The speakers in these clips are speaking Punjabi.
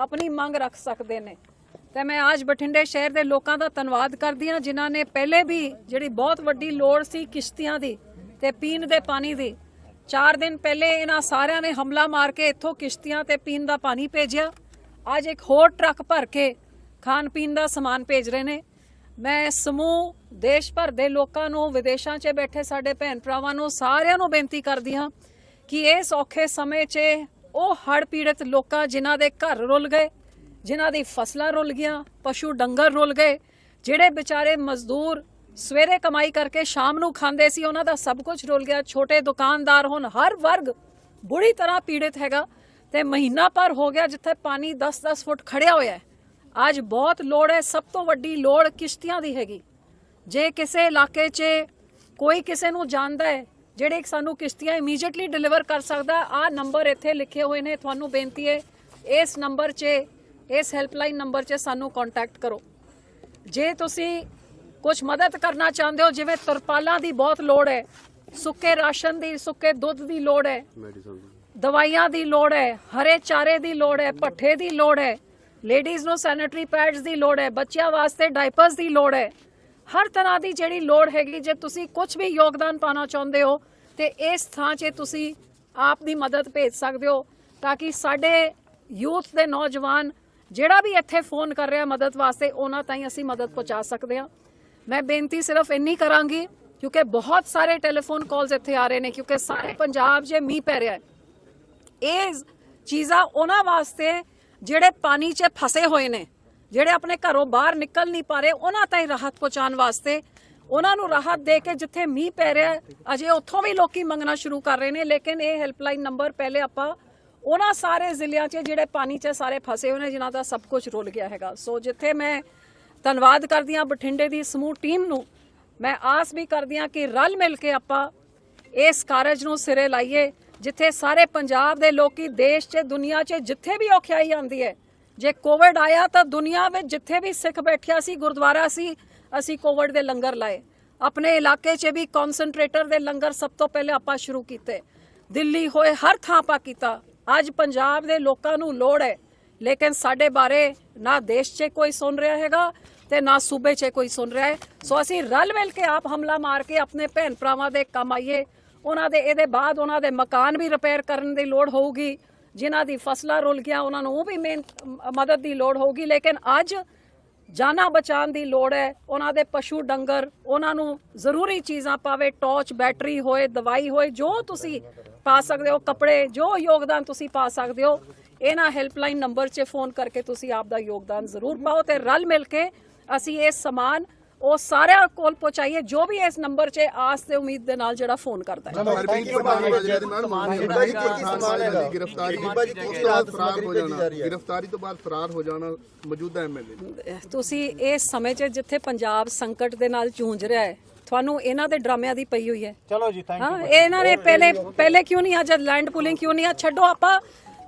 ਆਪਣੀ ਮੰਗ ਰੱਖ ਸਕਦੇ ਨੇ। ਤੇ ਮੈਂ ਅੱਜ ਬਠਿੰਡੇ ਸ਼ਹਿਰ ਦੇ ਲੋਕਾਂ ਦਾ ਧੰਨਵਾਦ ਕਰਦੀ ਹਾਂ, ਜਿਨ੍ਹਾਂ ਨੇ ਪਹਿਲੇ ਵੀ ਜਿਹੜੀ ਬਹੁਤ ਵੱਡੀ ਲੋੜ ਸੀ ਕਿਸ਼ਤੀਆਂ ਦੀ ਤੇ ਪੀਣ ਦੇ ਪਾਣੀ ਦੀ 4 ਦਿਨ ਪਹਿਲੇ ਇਹਨਾਂ ਸਾਰਿਆਂ ਨੇ ਹਮਲਾ ਮਾਰ ਕੇ ਇੱਥੋਂ ਕਿਸ਼ਤੀਆਂ ਤੇ ਪੀਣ ਦਾ ਪਾਣੀ ਭੇਜਿਆ। ਅੱਜ ਇੱਕ ਹੋਰ ਟਰੱਕ ਭਰ ਕੇ ਖਾਣ ਪੀਣ ਦਾ ਸਮਾਨ ਭੇਜ ਰਹੇ ਨੇ। ਮੈਂ ਸਮੂਹ ਦੇਸ਼ ਭਰ ਦੇ ਲੋਕਾਂ ਨੂੰ, ਵਿਦੇਸ਼ਾਂ 'ਚ ਬੈਠੇ ਸਾਡੇ ਭੈਣ ਭਰਾਵਾਂ ਨੂੰ ਸਾਰਿਆਂ ਨੂੰ ਬੇਨਤੀ ਕਰਦੀ ਹਾਂ ਕਿ ਇਸ ਔਖੇ ਸਮੇਂ 'ਚ ਉਹ ਹੜ੍ਹ ਪੀੜਤ ਲੋਕਾਂ ਜਿਨ੍ਹਾਂ ਦੇ ਘਰ ਰੁਲ ਗਏ, ਜਿਨ੍ਹਾਂ ਦੀ ਫਸਲਾਂ ਰੁਲ ਗਈਆਂ, ਪਸ਼ੂ ਡੰਗਰ ਰੁਲ ਗਏ, ਜਿਹੜੇ ਵਿਚਾਰੇ ਮਜ਼ਦੂਰ ਸਵੇਰੇ ਕਮਾਈ ਕਰਕੇ ਸ਼ਾਮ ਨੂੰ ਖਾਂਦੇ ਸੀ, ਉਹਨਾਂ ਦਾ ਸਭ ਕੁਝ ਰੁਲ ਗਿਆ। ਛੋਟੇ ਦੁਕਾਨਦਾਰ ਹੁਣ ਹਰ ਵਰਗ ਬੁਰੀ ਤਰ੍ਹਾਂ ਪੀੜਿਤ ਹੈਗਾ ਤੇ ਮਹੀਨਾ ਪਰ ਹੋ ਗਿਆ ਜਿੱਥੇ ਪਾਣੀ 10-10 ਫੁੱਟ ਖੜਿਆ ਹੋਇਆ ਹੈ। ਅੱਜ ਬਹੁਤ ਲੋੜ ਹੈ, ਸਭ ਤੋਂ ਵੱਡੀ ਲੋੜ ਕਿਸ਼ਤੀਆਂ ਦੀ ਹੈਗੀ। ਜੇ ਕਿਸੇ ਇਲਾਕੇ 'ਚ ਕੋਈ ਕਿਸੇ ਨੂੰ ਜਾਣਦਾ ਹੈ ਜਿਹੜੇ ਸਾਨੂੰ ਕਿਸ਼ਤੀਆਂ ਇਮੀਡੀਏਟਲੀ ਡਿਲੀਵਰ ਕਰ ਸਕਦਾ ਆ ਨੰਬਰ ਇੱਥੇ ਲਿਖੇ ਹੋਏ ਨੇ। ਤੁਹਾਨੂੰ ਬੇਨਤੀ ਹੈ ਇਸ ਨੰਬਰ 'ਚ ਇਸ ਹੈਲਪਲਾਈਨ ਨੰਬਰ 'ਚ ਸਾਨੂੰ ਕੰਟੈਕਟ ਕਰੋ। ਜੇ ਤੁਸੀਂ ਕੁਝ ਮਦਦ ਕਰਨਾ ਚਾਹੁੰਦੇ ਹੋ ਜਿਵੇਂ ਤਰਪਾਲਾਂ ਦੀ ਬਹੁਤ ਲੋੜ ਹੈ ਸੁੱਕੇ ਰਾਸ਼ਨ ਦੀ ਸੁੱਕੇ ਦੁੱਧ ਦੀ ਲੋੜ ਹੈ ਦਵਾਈਆਂ ਦੀ ਲੋੜ ਹੈ ਹਰੇ ਚਾਰੇ ਦੀ ਲੋੜ ਹੈ ਪੱਠੇ ਦੀ ਲੋੜ ਹੈ ਲੇਡੀਜ਼ ਨੂੰ ਸੈਨੀਟਰੀ ਪੈਡਸ ਦੀ ਲੋੜ ਹੈ ਬੱਚਿਆਂ ਵਾਸਤੇ ਡਾਈਪਰਸ ਦੀ ਲੋੜ ਹੈ ਹਰ ਤਰ੍ਹਾਂ ਦੀ ਜਿਹੜੀ ਲੋੜ ਹੈਗੀ, ਜੇ ਤੁਸੀਂ ਕੁਝ ਵੀ ਯੋਗਦਾਨ ਪਾਣਾ ਚਾਹੁੰਦੇ ਹੋ, ਤੇ ਇਸ ਥਾਂ 'ਚ ਤੁਸੀਂ ਆਪ ਦੀ ਮਦਦ ਭੇਜ ਸਕਦੇ ਹੋ, ਤਾਂ ਕਿ ਸਾਡੇ ਯੂਥ ਦੇ ਨੌਜਵਾਨ ਜਿਹੜਾ ਵੀ ਇੱਥੇ ਫੋਨ ਕਰ ਰਿਹਾ ਮਦਦ ਵਾਸਤੇ, ਉਹਨਾਂ ਤਾਈਂ ਅਸੀਂ ਮਦਦ ਪਹੁੰਚਾ ਸਕਦੇ ਹਾਂ। ਮੈਂ ਬੇਨਤੀ ਸਿਰਫ ਇੰਨੀ ਕਰਾਂਗੀ, ਕਿਉਂਕਿ ਬਹੁਤ ਸਾਰੇ ਟੈਲੀਫੋਨ ਕਾਲਸ ਇੱਥੇ ਆ ਰਹੇ ਨੇ, ਕਿਉਂਕਿ ਸਾਰੇ ਪੰਜਾਬ 'ਚ ਮੀਂਹ ਪੈ ਰਿਹਾ ਹੈ। ਇਹ ਚੀਜ਼ਾਂ ਉਹਨਾਂ ਵਾਸਤੇ ਜਿਹੜੇ ਪਾਣੀ 'ਚ ਫਸੇ ਹੋਏ ਨੇ ਜਿਹੜੇ ਆਪਣੇ ਘਰੋਂ ਬਾਹਰ ਨਿਕਲ ਨਹੀਂ ਪਾ ਰਹੇ, ਉਹਨਾਂ ਤਾਈਂ ਰਾਹਤ ਪਹੁੰਚਾਉਣ ਵਾਸਤੇ ਉਹਨਾਂ ਨੂੰ ਰਾਹਤ ਦੇ ਕੇ ਜਿੱਥੇ ਮੀਂਹ ਪੈ ਰਿਹਾ ਅਜੇ ਉੱਥੋਂ ਵੀ ਲੋਕੀ ਮੰਗਣਾ ਸ਼ੁਰੂ ਕਰ ਰਹੇ ਨੇ, ਲੇਕਿਨ ਇਹ ਹੈਲਪਲਾਈਨ ਨੰਬਰ ਪਹਿਲੇ ਆਪਾਂ ਉਹਨਾਂ ਸਾਰੇ ਜ਼ਿਲ੍ਹਿਆਂ 'ਚ ਜਿਹੜੇ ਪਾਣੀ 'ਚ ਸਾਰੇ ਫਸੇ ਹੋਏ ਨੇ, ਜਿਨ੍ਹਾਂ ਦਾ ਸਭ ਕੁਝ ਰੁਲ ਗਿਆ ਹੈਗਾ। ਸੋ ਜਿੱਥੇ ਮੈਂ ਧੰਨਵਾਦ ਕਰਦੀ ਹਾਂ ਬਠਿੰਡੇ ਦੀ ਸਮੂਹ ਟੀਮ ਨੂੰ, ਮੈਂ ਆਸ ਵੀ ਕਰਦੀ ਹਾਂ ਕਿ ਰਲ ਮਿਲ ਕੇ ਆਪਾਂ ਇਸ ਕਾਰਜ ਨੂੰ ਸਿਰੇ ਲਾਈਏ, ਜਿੱਥੇ ਸਾਰੇ ਪੰਜਾਬ ਦੇ ਲੋਕੀ ਦੇਸ਼ 'ਚ, ਦੁਨੀਆ 'ਚ ਜਿੱਥੇ ਵੀ ਔਖਿਆਈ ਆਉਂਦੀ ਹੈ ਜੇ ਕੋਵਿਡ ਆਇਆ ਤਾਂ ਦੁਨੀਆ ਵਿੱਚ ਜਿੱਥੇ ਵੀ ਸਿੱਖ ਬੈਠਿਆ ਸੀ, ਗੁਰਦੁਆਰਾ ਸੀ, ਅਸੀਂ ਕੋਵਿਡ ਦੇ ਲੰਗਰ ਲਾਏ। ਆਪਣੇ ਇਲਾਕੇ 'ਚ ਵੀ ਕਨਸੈਂਟਰੇਟਰ ਦੇ ਲੰਗਰ ਸਭ ਤੋਂ ਪਹਿਲੇ ਆਪਾਂ ਸ਼ੁਰੂ ਕੀਤੇ। ਦਿੱਲੀ ਹੋਏ ਹਰ ਥਾਂ ਆਪਾਂ ਕੀਤਾ। ਅੱਜ ਪੰਜਾਬ ਦੇ ਲੋਕਾਂ ਨੂੰ ਲੋੜ ਹੈ। ਲੇਕਿਨ ਸਾਡੇ ਬਾਰੇ ਨਾ ਦੇਸ਼ 'ਚ ਕੋਈ ਸੁਣ ਰਿਹਾ ਹੈਗਾ ਤੇ ਨਾ ਸੂਬੇ 'ਚ ਕੋਈ ਸੁਣ ਰਿਹਾ ਹੈ। ਸੋ ਅਸੀਂ ਰਲ ਮਿਲ ਕੇ ਆਪ ਹਮਲਾ ਮਾਰ ਕੇ ਆਪਣੇ ਭੈਣ ਭਰਾਵਾਂ ਦੇ ਕੰਮ ਆਈਏ। ਉਹਨਾਂ ਦੇ, ਇਹਦੇ ਬਾਅਦ ਉਹਨਾਂ ਦੇ ਮਕਾਨ ਵੀ ਰਿਪੇਅਰ ਕਰਨ ਦੀ ਲੋੜ ਹੋਊਗੀ। ਜਿਨ੍ਹਾਂ ਦੀ ਫਸਲਾਂ ਰੁਲ ਗਿਆ ਉਹਨਾਂ ਨੂੰ ਉਹ ਵੀ ਮੇਨ ਮਦਦ ਦੀ ਲੋੜ ਹੋਊਗੀ। ਲੇਕਿਨ ਅੱਜ ਜਾਨਾਂ ਬਚਾਉਣ ਦੀ ਲੋੜ ਹੈ। ਉਹਨਾਂ ਦੇ ਪਸ਼ੂ ਡੰਗਰ, ਉਹਨਾਂ ਨੂੰ ਜ਼ਰੂਰੀ ਚੀਜ਼ਾਂ ਪਾਵੇ ਟਾਰਚ, ਬੈਟਰੀ ਹੋਏ, ਦਵਾਈ ਹੋਏ, ਜੋ ਤੁਸੀਂ ਪਾ ਸਕਦੇ ਹੋ, ਕੱਪੜੇ, ਜੋ ਯੋਗਦਾਨ ਤੁਸੀਂ ਪਾ ਸਕਦੇ ਹੋ, ਇਹਨਾਂ ਹੈਲਪਲਾਈਨ ਨੰਬਰ 'ਚ ਫੋਨ ਕਰਕੇ ਤੁਸੀਂ ਆਪ ਦਾ ਯੋਗਦਾਨ ਜ਼ਰੂਰ ਪਾਓ ਤੇ ਰਲ ਮਿਲ ਕੇ ਅਸੀਂ ਇਹ ਸਮਾਨ ਉਹ ਸਾਰਿਆਂ ਕੋਲ ਪਹੁੰਚਾਈਏ ਜੋ ਵੀ ਇਸ ਨੰਬਰ 'ਚ ਆਸ ਤੇ ਉਮੀਦ ਦੇ ਨਾਲ ਜਿਹੜਾ ਫੋਨ ਕਰਦਾ ਹੈ। ਗ੍ਰਿਫਤਾਰੀ ਤੋਂ ਬਾਅਦ ਫਰਾਰ ਹੋ ਜਾਣਾ ਮੌਜੂਦਾ ਐਮਐਲਏ ਤੁਸੀਂ ਇਸ ਸਮੇਂ 'ਚ ਜਿੱਥੇ ਪੰਜਾਬ ਸੰਕਟ ਦੇ ਨਾਲ ਜੂਝ ਰਿਹਾ ਹੈ ਤੁਹਾਨੂੰ ਇਹਨਾਂ ਦੇ ਡਰਾਮਿਆਂ ਦੀ ਪਈ ਹੋਈ ਹੈ। ਚਲੋ ਜੀ ਥੈਂਕ ਹਾਂ ਇਹਨਾਂ ਨੇ ਪਹਿਲੇ ਪਹਿਲੇ ਕਿਉਂ ਨਹੀਂ ਅੱਜ ਲੈਂਡ ਪੁਲਿੰਗ ਕਿਉਂ ਨਹੀਂ ਆ? ਛੱਡੋ ਆਪਾਂ।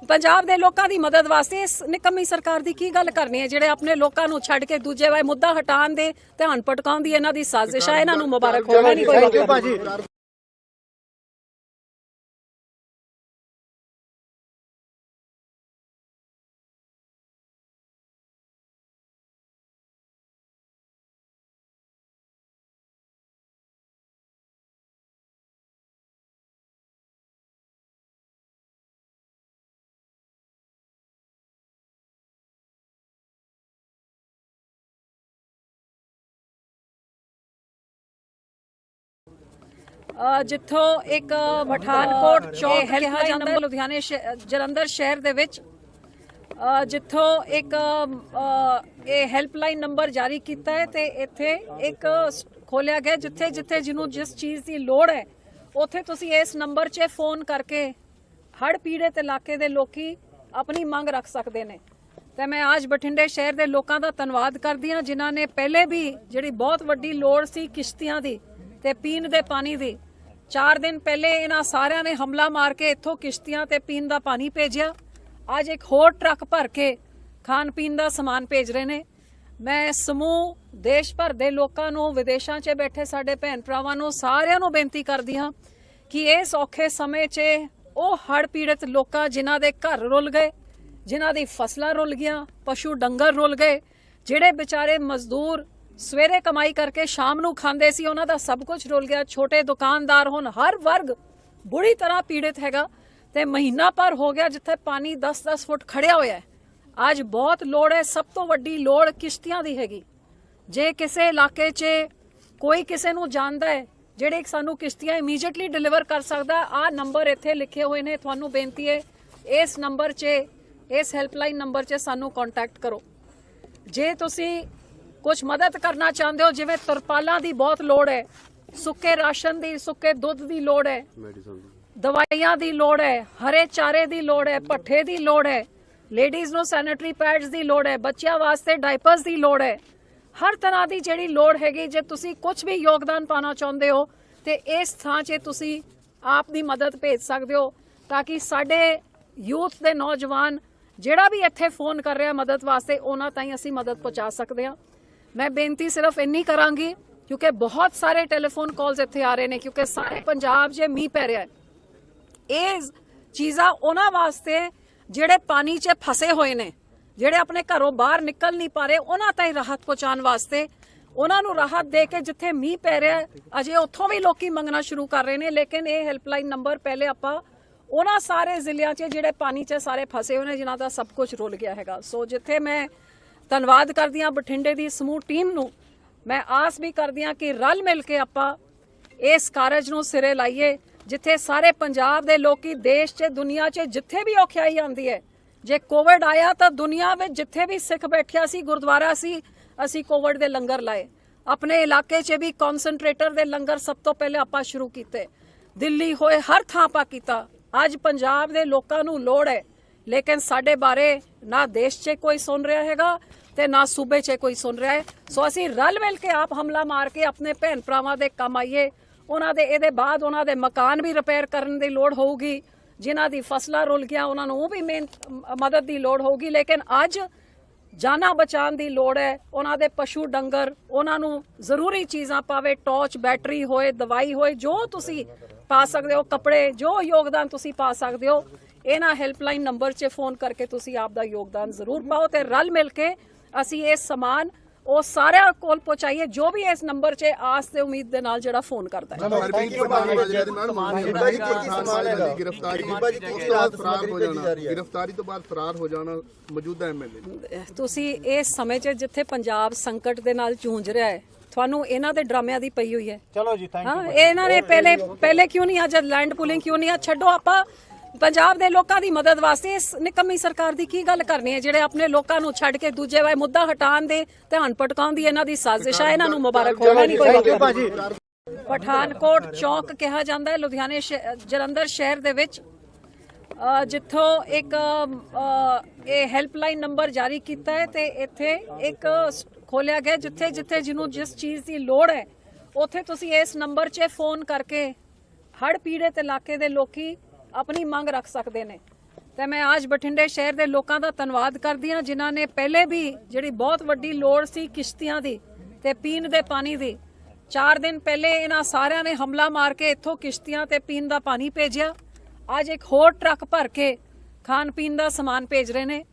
ਪੰਜਾਬ ਦੇ ਲੋਕਾਂ ਦੀ ਮਦਦ ਵਾਸਤੇ ਇਸ ਨਿਕੰਮੀ ਸਰਕਾਰ ਦੀ ਕੀ ਗੱਲ ਕਰਨੀ ਹੈ? ਜਿਹੜੇ ਆਪਣੇ ਲੋਕਾਂ ਨੂੰ ਛੱਡ ਕੇ ਦੂਜੇ ਵਾਏ ਮੁੱਦਾ ਹਟਾਉਣ ਦੇ ਧਿਆਨ ਭਟਕਾਉਣ ਦੀ ਇਹਨਾਂ ਦੀ ਸਾਜ਼ਿਸ਼ ਹੈ ਇਹਨਾਂ ਨੂੰ ਮੁਬਾਰਕ ਹੋਵੇ ਨਹੀਂ ਕੋਈ ਜਿੱਥੋਂ ਇੱਕ ਪਠਾਨਕੋਟ ਚੌਕ ਕਿਹਾ ਜਾਂਦਾ ਲੁਧਿਆਣੇ ਜਲੰਧਰ ਸ਼ਹਿਰ ਦੇ ਵਿੱਚ ਜਿੱਥੋਂ ਇੱਕ ਇਹ ਹੈਲਪਲਾਈਨ ਨੰਬਰ ਜਾਰੀ ਕੀਤਾ ਹੈ ਤੇ ਇੱਥੇ ਇੱਕ ਖੋਲਿਆ ਗਿਆ ਜਿੱਥੇ ਜਿੱਥੇ ਜਿਹਨੂੰ ਜਿਸ ਚੀਜ਼ ਦੀ ਲੋੜ ਹੈ ਉੱਥੇ ਤੁਸੀਂ ਇਸ ਨੰਬਰ 'ਚ ਫੋਨ ਕਰਕੇ ਹੜ੍ਹ ਪੀੜਤ ਇਲਾਕੇ ਦੇ ਲੋਕੀ ਆਪਣੀ ਮੰਗ ਰੱਖ ਸਕਦੇ ਨੇ। ਤੇ ਮੈਂ ਅੱਜ ਬਠਿੰਡੇ ਸ਼ਹਿਰ ਦੇ ਲੋਕਾਂ ਦਾ ਧੰਨਵਾਦ ਕਰਦੀ ਹਾਂ ਜਿਨ੍ਹਾਂ ਨੇ ਪਹਿਲੇ ਵੀ ਜਿਹੜੀ ਬਹੁਤ ਵੱਡੀ ਲੋੜ ਸੀ ਕਿਸ਼ਤੀਆਂ ਦੀ ਤੇ ਪੀਣ ਦੇ ਪਾਣੀ ਦੀ 4 ਦਿਨ ਪਹਿਲੇ ਇਹਨਾਂ ਸਾਰਿਆਂ ਨੇ ਹਮਲਾ ਮਾਰ ਕੇ ਇੱਥੋਂ ਕਿਸ਼ਤੀਆਂ ਤੇ ਪੀਣ ਦਾ ਪਾਣੀ ਭੇਜਿਆ। ਅੱਜ ਇੱਕ ਹੋਰ ਟਰੱਕ ਭਰ ਕੇ ਖਾਣ ਪੀਣ ਦਾ ਸਮਾਨ ਭੇਜ ਰਹੇ ਨੇ। ਮੈਂ ਸਮੂਹ ਦੇਸ਼ ਭਰ ਦੇ ਲੋਕਾਂ ਨੂੰ, ਵਿਦੇਸ਼ਾਂ 'ਚ ਬੈਠੇ ਸਾਡੇ ਭੈਣ ਭਰਾਵਾਂ ਨੂੰ ਸਾਰਿਆਂ ਨੂੰ ਬੇਨਤੀ ਕਰਦੀ ਹਾਂ ਕਿ ਇਸ ਔਖੇ ਸਮੇਂ 'ਚ ਉਹ ਹੜ੍ਹ ਪੀੜਤ ਲੋਕਾਂ ਜਿਨ੍ਹਾਂ ਦੇ ਘਰ ਰੁਲ ਗਏ, ਜਿਨ੍ਹਾਂ ਦੀ ਫਸਲਾਂ ਰੁਲ ਗਈਆਂ, ਪਸ਼ੂ ਡੰਗਰ ਰੁਲ ਗਏ, ਜਿਹੜੇ ਵਿਚਾਰੇ ਮਜ਼ਦੂਰ ਸਵੇਰੇ ਕਮਾਈ ਕਰਕੇ ਸ਼ਾਮ ਨੂੰ ਖਾਂਦੇ ਸੀ, ਉਹਨਾਂ ਦਾ ਸਭ ਕੁਝ ਰੁਲ ਗਿਆ। ਛੋਟੇ ਦੁਕਾਨਦਾਰ ਹੁਣ ਹਰ ਵਰਗ ਬੁਰੀ ਤਰ੍ਹਾਂ ਪੀੜਿਤ ਹੈਗਾ ਤੇ ਮਹੀਨਾ ਪਰ ਹੋ ਗਿਆ ਜਿੱਥੇ ਪਾਣੀ 10-10 ਫੁੱਟ ਖੜਿਆ ਹੋਇਆ ਹੈ। ਅੱਜ ਬਹੁਤ ਲੋੜ ਹੈ, ਸਭ ਤੋਂ ਵੱਡੀ ਲੋੜ ਕਿਸ਼ਤੀਆਂ ਦੀ ਹੈਗੀ। ਜੇ ਕਿਸੇ ਇਲਾਕੇ 'ਚ ਕੋਈ ਕਿਸੇ ਨੂੰ ਜਾਣਦਾ ਹੈ, ਜਿਹੜੇ ਸਾਨੂੰ ਕਿਸ਼ਤੀਆਂ ਇਮੀਡੀਏਟਲੀ ਡਿਲੀਵਰ ਕਰ ਸਕਦਾ ਆ ਨੰਬਰ ਇੱਥੇ ਲਿਖੇ ਹੋਏ ਨੇ। ਤੁਹਾਨੂੰ ਬੇਨਤੀ ਹੈ, ਇਸ ਨੰਬਰ 'ਚ, ਇਸ ਹੈਲਪਲਾਈਨ ਨੰਬਰ 'ਚ ਸਾਨੂੰ ਕੰਟੈਕਟ ਕਰੋ। ਜੇ ਤੁਸੀਂ ਕੁਝ ਮਦਦ ਕਰਨਾ ਚਾਹੁੰਦੇ ਹੋ? ਜਿਵੇਂ ਤਰਪਾਲਾਂ ਦੀ ਬਹੁਤ ਲੋੜ ਹੈ ਸੁੱਕੇ ਰਾਸ਼ਨ ਦੀ ਸੁੱਕੇ ਦੁੱਧ ਦੀ ਲੋੜ ਹੈ ਦਵਾਈਆਂ ਦੀ ਲੋੜ ਹੈ ਹਰੇ ਚਾਰੇ ਦੀ ਲੋੜ ਹੈ ਪੱਠੇ ਦੀ ਲੋੜ ਹੈ ਲੇਡੀਜ਼ ਨੂੰ ਸੈਨੀਟਰੀ ਪੈਡਸ ਦੀ ਲੋੜ ਹੈ ਬੱਚਿਆਂ ਵਾਸਤੇ ਡਾਈਪਰਸ ਦੀ ਲੋੜ ਹੈ। ਹਰ ਤਰ੍ਹਾਂ ਦੀ ਜਿਹੜੀ ਲੋੜ ਹੈਗੀ ਜੇ ਤੁਸੀਂ ਕੁਝ ਵੀ ਯੋਗਦਾਨ ਪਾਣਾ ਚਾਹੁੰਦੇ ਹੋ ਤੇ ਇਸ ਥਾਂ 'ਚ ਤੁਸੀਂ ਆਪ ਦੀ ਮਦਦ ਭੇਜ ਸਕਦੇ ਹੋ ਤਾਂ ਕਿ ਸਾਡੇ ਯੂਥ ਦੇ ਨੌਜਵਾਨ ਜਿਹੜਾ ਵੀ ਇੱਥੇ ਫੋਨ ਕਰ ਰਿਹਾ ਮਦਦ ਵਾਸਤੇ ਉਹਨਾਂ ਤਾਈਂ ਅਸੀਂ ਮਦਦ ਪਹੁੰਚਾ ਸਕਦੇ ਹਾਂ। ਮੈਂ ਬੇਨਤੀ ਸਿਰਫ ਇੰਨੀ ਕਰਾਂਗੀ, ਕਿਉਂਕਿ ਬਹੁਤ ਸਾਰੇ ਟੈਲੀਫੋਨ ਕਾਲਸ ਇੱਥੇ ਆ ਰਹੇ ਨੇ, ਕਿਉਂਕਿ ਸਾਰੇ ਪੰਜਾਬ 'ਚ ਮੀਂਹ ਪੈ ਰਿਹਾ ਇਹ ਚੀਜ਼ਾਂ ਉਹਨਾਂ ਵਾਸਤੇ ਜਿਹੜੇ ਪਾਣੀ 'ਚ ਫਸੇ ਹੋਏ ਨੇ, ਜਿਹੜੇ ਆਪਣੇ ਘਰੋਂ ਬਾਹਰ ਨਿਕਲ ਨਹੀਂ ਪਾ ਰਹੇ, ਉਹਨਾਂ ਤਾਈਂ ਰਾਹਤ ਪਹੁੰਚਾਉਣ ਵਾਸਤੇ ਉਹਨਾਂ ਨੂੰ ਰਾਹਤ ਦੇ ਕੇ ਜਿੱਥੇ ਮੀਂਹ ਪੈ ਰਿਹਾ ਅਜੇ ਉੱਥੋਂ ਵੀ ਲੋਕੀ ਮੰਗਣਾ ਸ਼ੁਰੂ ਕਰ ਰਹੇ ਨੇ, ਲੇਕਿਨ ਇਹ ਹੈਲਪਲਾਈਨ ਨੰਬਰ ਪਹਿਲੇ ਆਪਾਂ ਉਹਨਾਂ ਸਾਰੇ ਜ਼ਿਲ੍ਹਿਆਂ 'ਚ ਜਿਹੜੇ ਪਾਣੀ 'ਚ ਸਾਰੇ ਫਸੇ ਹੋਏ ਨੇ, ਜਿਨ੍ਹਾਂ ਦਾ ਸਭ ਕੁਝ ਰੁਲ ਗਿਆ ਹੈਗਾ। ਸੋ ਜਿੱਥੇ ਮੈਂ ਧੰਨਵਾਦ ਕਰਦੀ ਹਾਂ ਬਠਿੰਡੇ ਦੀ ਸਮੂਹ ਟੀਮ ਨੂੰ। ਮੈਂ ਆਸ ਵੀ ਕਰਦੀ ਹਾਂ ਕਿ ਰਲ ਮਿਲ ਕੇ ਆਪਾਂ ਇਸ ਕਾਰਜ ਨੂੰ ਸਿਰੇ ਲਾਈਏ, ਜਿੱਥੇ ਸਾਰੇ ਪੰਜਾਬ ਦੇ ਲੋਕੀ ਦੇਸ਼ 'ਚ, ਦੁਨੀਆ 'ਚ ਜਿੱਥੇ ਵੀ ਔਖਿਆਈ ਆਉਂਦੀ ਹੈ। ਜੇ ਕੋਵਿਡ ਆਇਆ ਤਾਂ ਦੁਨੀਆ ਵਿੱਚ ਜਿੱਥੇ ਵੀ ਸਿੱਖ ਬੈਠਿਆ ਸੀ, ਗੁਰਦੁਆਰਾ ਸੀ, ਅਸੀਂ ਕੋਵਿਡ ਦੇ ਲੰਗਰ ਲਾਏ। ਆਪਣੇ ਇਲਾਕੇ 'ਚ ਵੀ ਕਨਸੈਂਟਰੇਟਰ ਦੇ ਲੰਗਰ ਸਭ ਤੋਂ ਪਹਿਲੇ ਆਪਾਂ ਸ਼ੁਰੂ ਕੀਤੇ। ਦਿੱਲੀ ਹੋਏ ਹਰ ਥਾਂ ਆਪਾਂ ਕੀਤਾ। ਅੱਜ ਪੰਜਾਬ ਦੇ ਲੋਕਾਂ ਨੂੰ ਲੋੜ ਹੈ। ਲੇਕਿਨ ਸਾਡੇ ਬਾਰੇ ਨਾ ਦੇਸ਼ 'ਚ ਕੋਈ ਸੁਣ ਰਿਹਾ ਹੈਗਾ ਤੇ ਨਾ ਸੂਬੇ 'ਚ ਕੋਈ ਸੁਣ ਰਿਹਾ ਹੈ। ਸੋ ਅਸੀਂ ਰਲ ਮਿਲ ਕੇ ਆਪ ਹਮਲਾ ਮਾਰ ਕੇ ਆਪਣੇ ਭੈਣ ਭਰਾਵਾਂ ਦੇ ਕੰਮ ਆਈਏ। ਉਹਨਾਂ ਦੇ ਇਹਦੇ ਬਾਅਦ ਉਹਨਾਂ ਦੇ ਮਕਾਨ ਵੀ ਰਿਪੇਅਰ ਕਰਨ ਦੀ ਲੋੜ ਹੋਊਗੀ। ਜਿਨ੍ਹਾਂ ਦੀ ਫਸਲਾਂ ਰੁਲ ਗਿਆ ਉਹਨਾਂ ਨੂੰ ਉਹ ਵੀ ਮੇਨ ਮਦਦ ਦੀ ਲੋੜ ਹੋਊਗੀ। ਲੇਕਿਨ ਅੱਜ ਜਾਨਾਂ ਬਚਾਉਣ ਦੀ ਲੋੜ ਹੈ। ਉਹਨਾਂ ਦੇ ਪਸ਼ੂ ਡੰਗਰ, ਉਹਨਾਂ ਨੂੰ ਜ਼ਰੂਰੀ ਚੀਜ਼ਾਂ ਪਾਵੇ ਟਾਰਚ ਬੈਟਰੀ ਹੋਏ, ਦਵਾਈ ਹੋਏ, ਜੋ ਤੁਸੀਂ ਪਾ ਸਕਦੇ ਹੋ, ਕੱਪੜੇ, ਜੋ ਯੋਗਦਾਨ ਤੁਸੀਂ ਪਾ ਸਕਦੇ ਹੋ, ਇਹਨਾਂ ਹੈਲਪਲਾਈਨ ਨੰਬਰ 'ਚ ਫੋਨ ਕਰਕੇ ਤੁਸੀਂ ਆਪ ਦਾ ਯੋਗਦਾਨ ਜ਼ਰੂਰ ਪਾਓ ਤੇ ਰਲ ਮਿਲ ਕੇ ਅਸੀਂ ਇਹ ਸਮਾਨ ਉਹ ਸਾਰਿਆਂ ਕੋਲ ਪਹੁੰਚਾਈਏ ਜੋ ਵੀ ਇਸ ਨੰਬਰ 'ਚ ਆਸ ਤੇ ਉਮੀਦ ਦੇ ਨਾਲ ਜਿਹੜਾ ਫੋਨ ਕਰਦਾ ਹੈ ਮੈਡਮ ਕੀ ਸਮਾਨ ਹੈਗਾ? ਗ੍ਰਿਫਤਾਰੀ ਤੋਂ ਬਾਅਦ ਫਰਾਰ ਹੋ ਜਾਣਾ ਜਾ ਰਹੀ ਹੈ? ਗ੍ਰਿਫਤਾਰੀ ਤੋਂ ਬਾਅਦ ਫਰਾਰ ਹੋ ਜਾਣਾ ਮੌਜੂਦਾ ਐਮਐਲਏ ਤੁਸੀਂ ਇਸ ਸਮੇਂ 'ਚ ਜਿੱਥੇ ਪੰਜਾਬ ਸੰਕਟ ਦੇ ਨਾਲ ਜੂਝ ਰਿਹਾ ਹੈ ਤੁਹਾਨੂੰ ਇਹਨਾਂ ਦੇ ਡਰਾਮਿਆਂ ਦੀ ਪਈ ਹੋਈ ਹੈ ਚਲੋ ਜੀ ਥੈਂਕ ਹਾਂ ਇਹਨਾਂ ਨੇ ਪਹਿਲੇ ਪਹਿਲੇ ਕਿਉਂ ਨਹੀਂ ਅੱਜ ਲੈਂਡ ਪੁਲਿੰਗ ਕਿਉਂ ਨਹੀਂ ਆ ਛੱਡੋ ਆਪਾਂ ਪੰਜਾਬ ਦੇ ਲੋਕਾਂ ਦੀ ਮਦਦ ਵਾਸਤੇ ਇਸ ਨਿਕੰਮੀ ਸਰਕਾਰ ਦੀ ਕੀ ਗੱਲ ਕਰਨੀ ਹੈ? ਜਿਹੜੇ ਆਪਣੇ ਲੋਕਾਂ ਨੂੰ ਛੱਡ ਕੇ ਦੂਜੇ ਵਾਏ ਮੁੱਦਾ ਹਟਾਉਣ ਦੇ ਧਿਆਨ ਭਟਕਾਉਣ ਦੀ ਇਹਨਾਂ ਦੀ ਸਾਜ਼ਿਸ਼ ਹੈ ਇਹਨਾਂ ਨੂੰ ਮੁਬਾਰਕ ਹੋਵੇ। ਨਹੀਂ ਕੋਈ ਪਠਾਨਕੋਟ ਚੌਕ ਕਿਹਾ ਜਾਂਦਾ ਹੈ ਲੁਧਿਆਣੇ ਜਲੰਧਰ ਸ਼ਹਿਰ ਦੇ ਵਿੱਚ। ਜਿੱਥੋਂ ਇੱਕ ਇਹ ਹੈਲਪਲਾਈਨ ਨੰਬਰ ਜਾਰੀ ਕੀਤਾ ਹੈ ਤੇ ਇੱਥੇ ਇੱਕ ਖੋਲਿਆ ਗਿਆ ਜਿੱਥੇ ਜਿੱਥੇ ਜਿਹਨੂੰ ਜਿਸ ਚੀਜ਼ ਦੀ ਲੋੜ ਹੈ ਉੱਥੇ ਤੁਸੀਂ ਇਸ ਨੰਬਰ 'ਚ ਫੋਨ ਕਰਕੇ ਹੜ ਪੀੜਤ ਇਲਾਕੇ ਦੇ ਲੋਕੀ ਆਪਣੀ ਮੰਗ ਰੱਖ ਸਕਦੇ ਨੇ। ਤੇ ਮੈਂ ਅੱਜ ਬਠਿੰਡੇ ਸ਼ਹਿਰ ਦੇ ਲੋਕਾਂ ਦਾ ਧੰਨਵਾਦ ਕਰਦੀ ਹਾਂ, ਜਿਨ੍ਹਾਂ ਨੇ ਪਹਿਲੇ ਵੀ ਜਿਹੜੀ ਬਹੁਤ ਵੱਡੀ ਲੋੜ ਸੀ ਕਿਸ਼ਤੀਆਂ ਦੀ ਤੇ ਪੀਣ ਦੇ ਪਾਣੀ ਦੀ 4 ਦਿਨ ਪਹਿਲੇ ਇਹਨਾਂ ਸਾਰਿਆਂ ਨੇ ਹਮਲਾ ਮਾਰ ਕੇ ਇੱਥੋਂ ਕਿਸ਼ਤੀਆਂ ਤੇ ਪੀਣ ਦਾ ਪਾਣੀ ਭੇਜਿਆ। ਅੱਜ ਇੱਕ ਹੋਰ ਟਰੱਕ ਭਰ ਕੇ ਖਾਣ ਪੀਣ ਦਾ ਸਮਾਨ ਭੇਜ ਰਹੇ ਨੇ।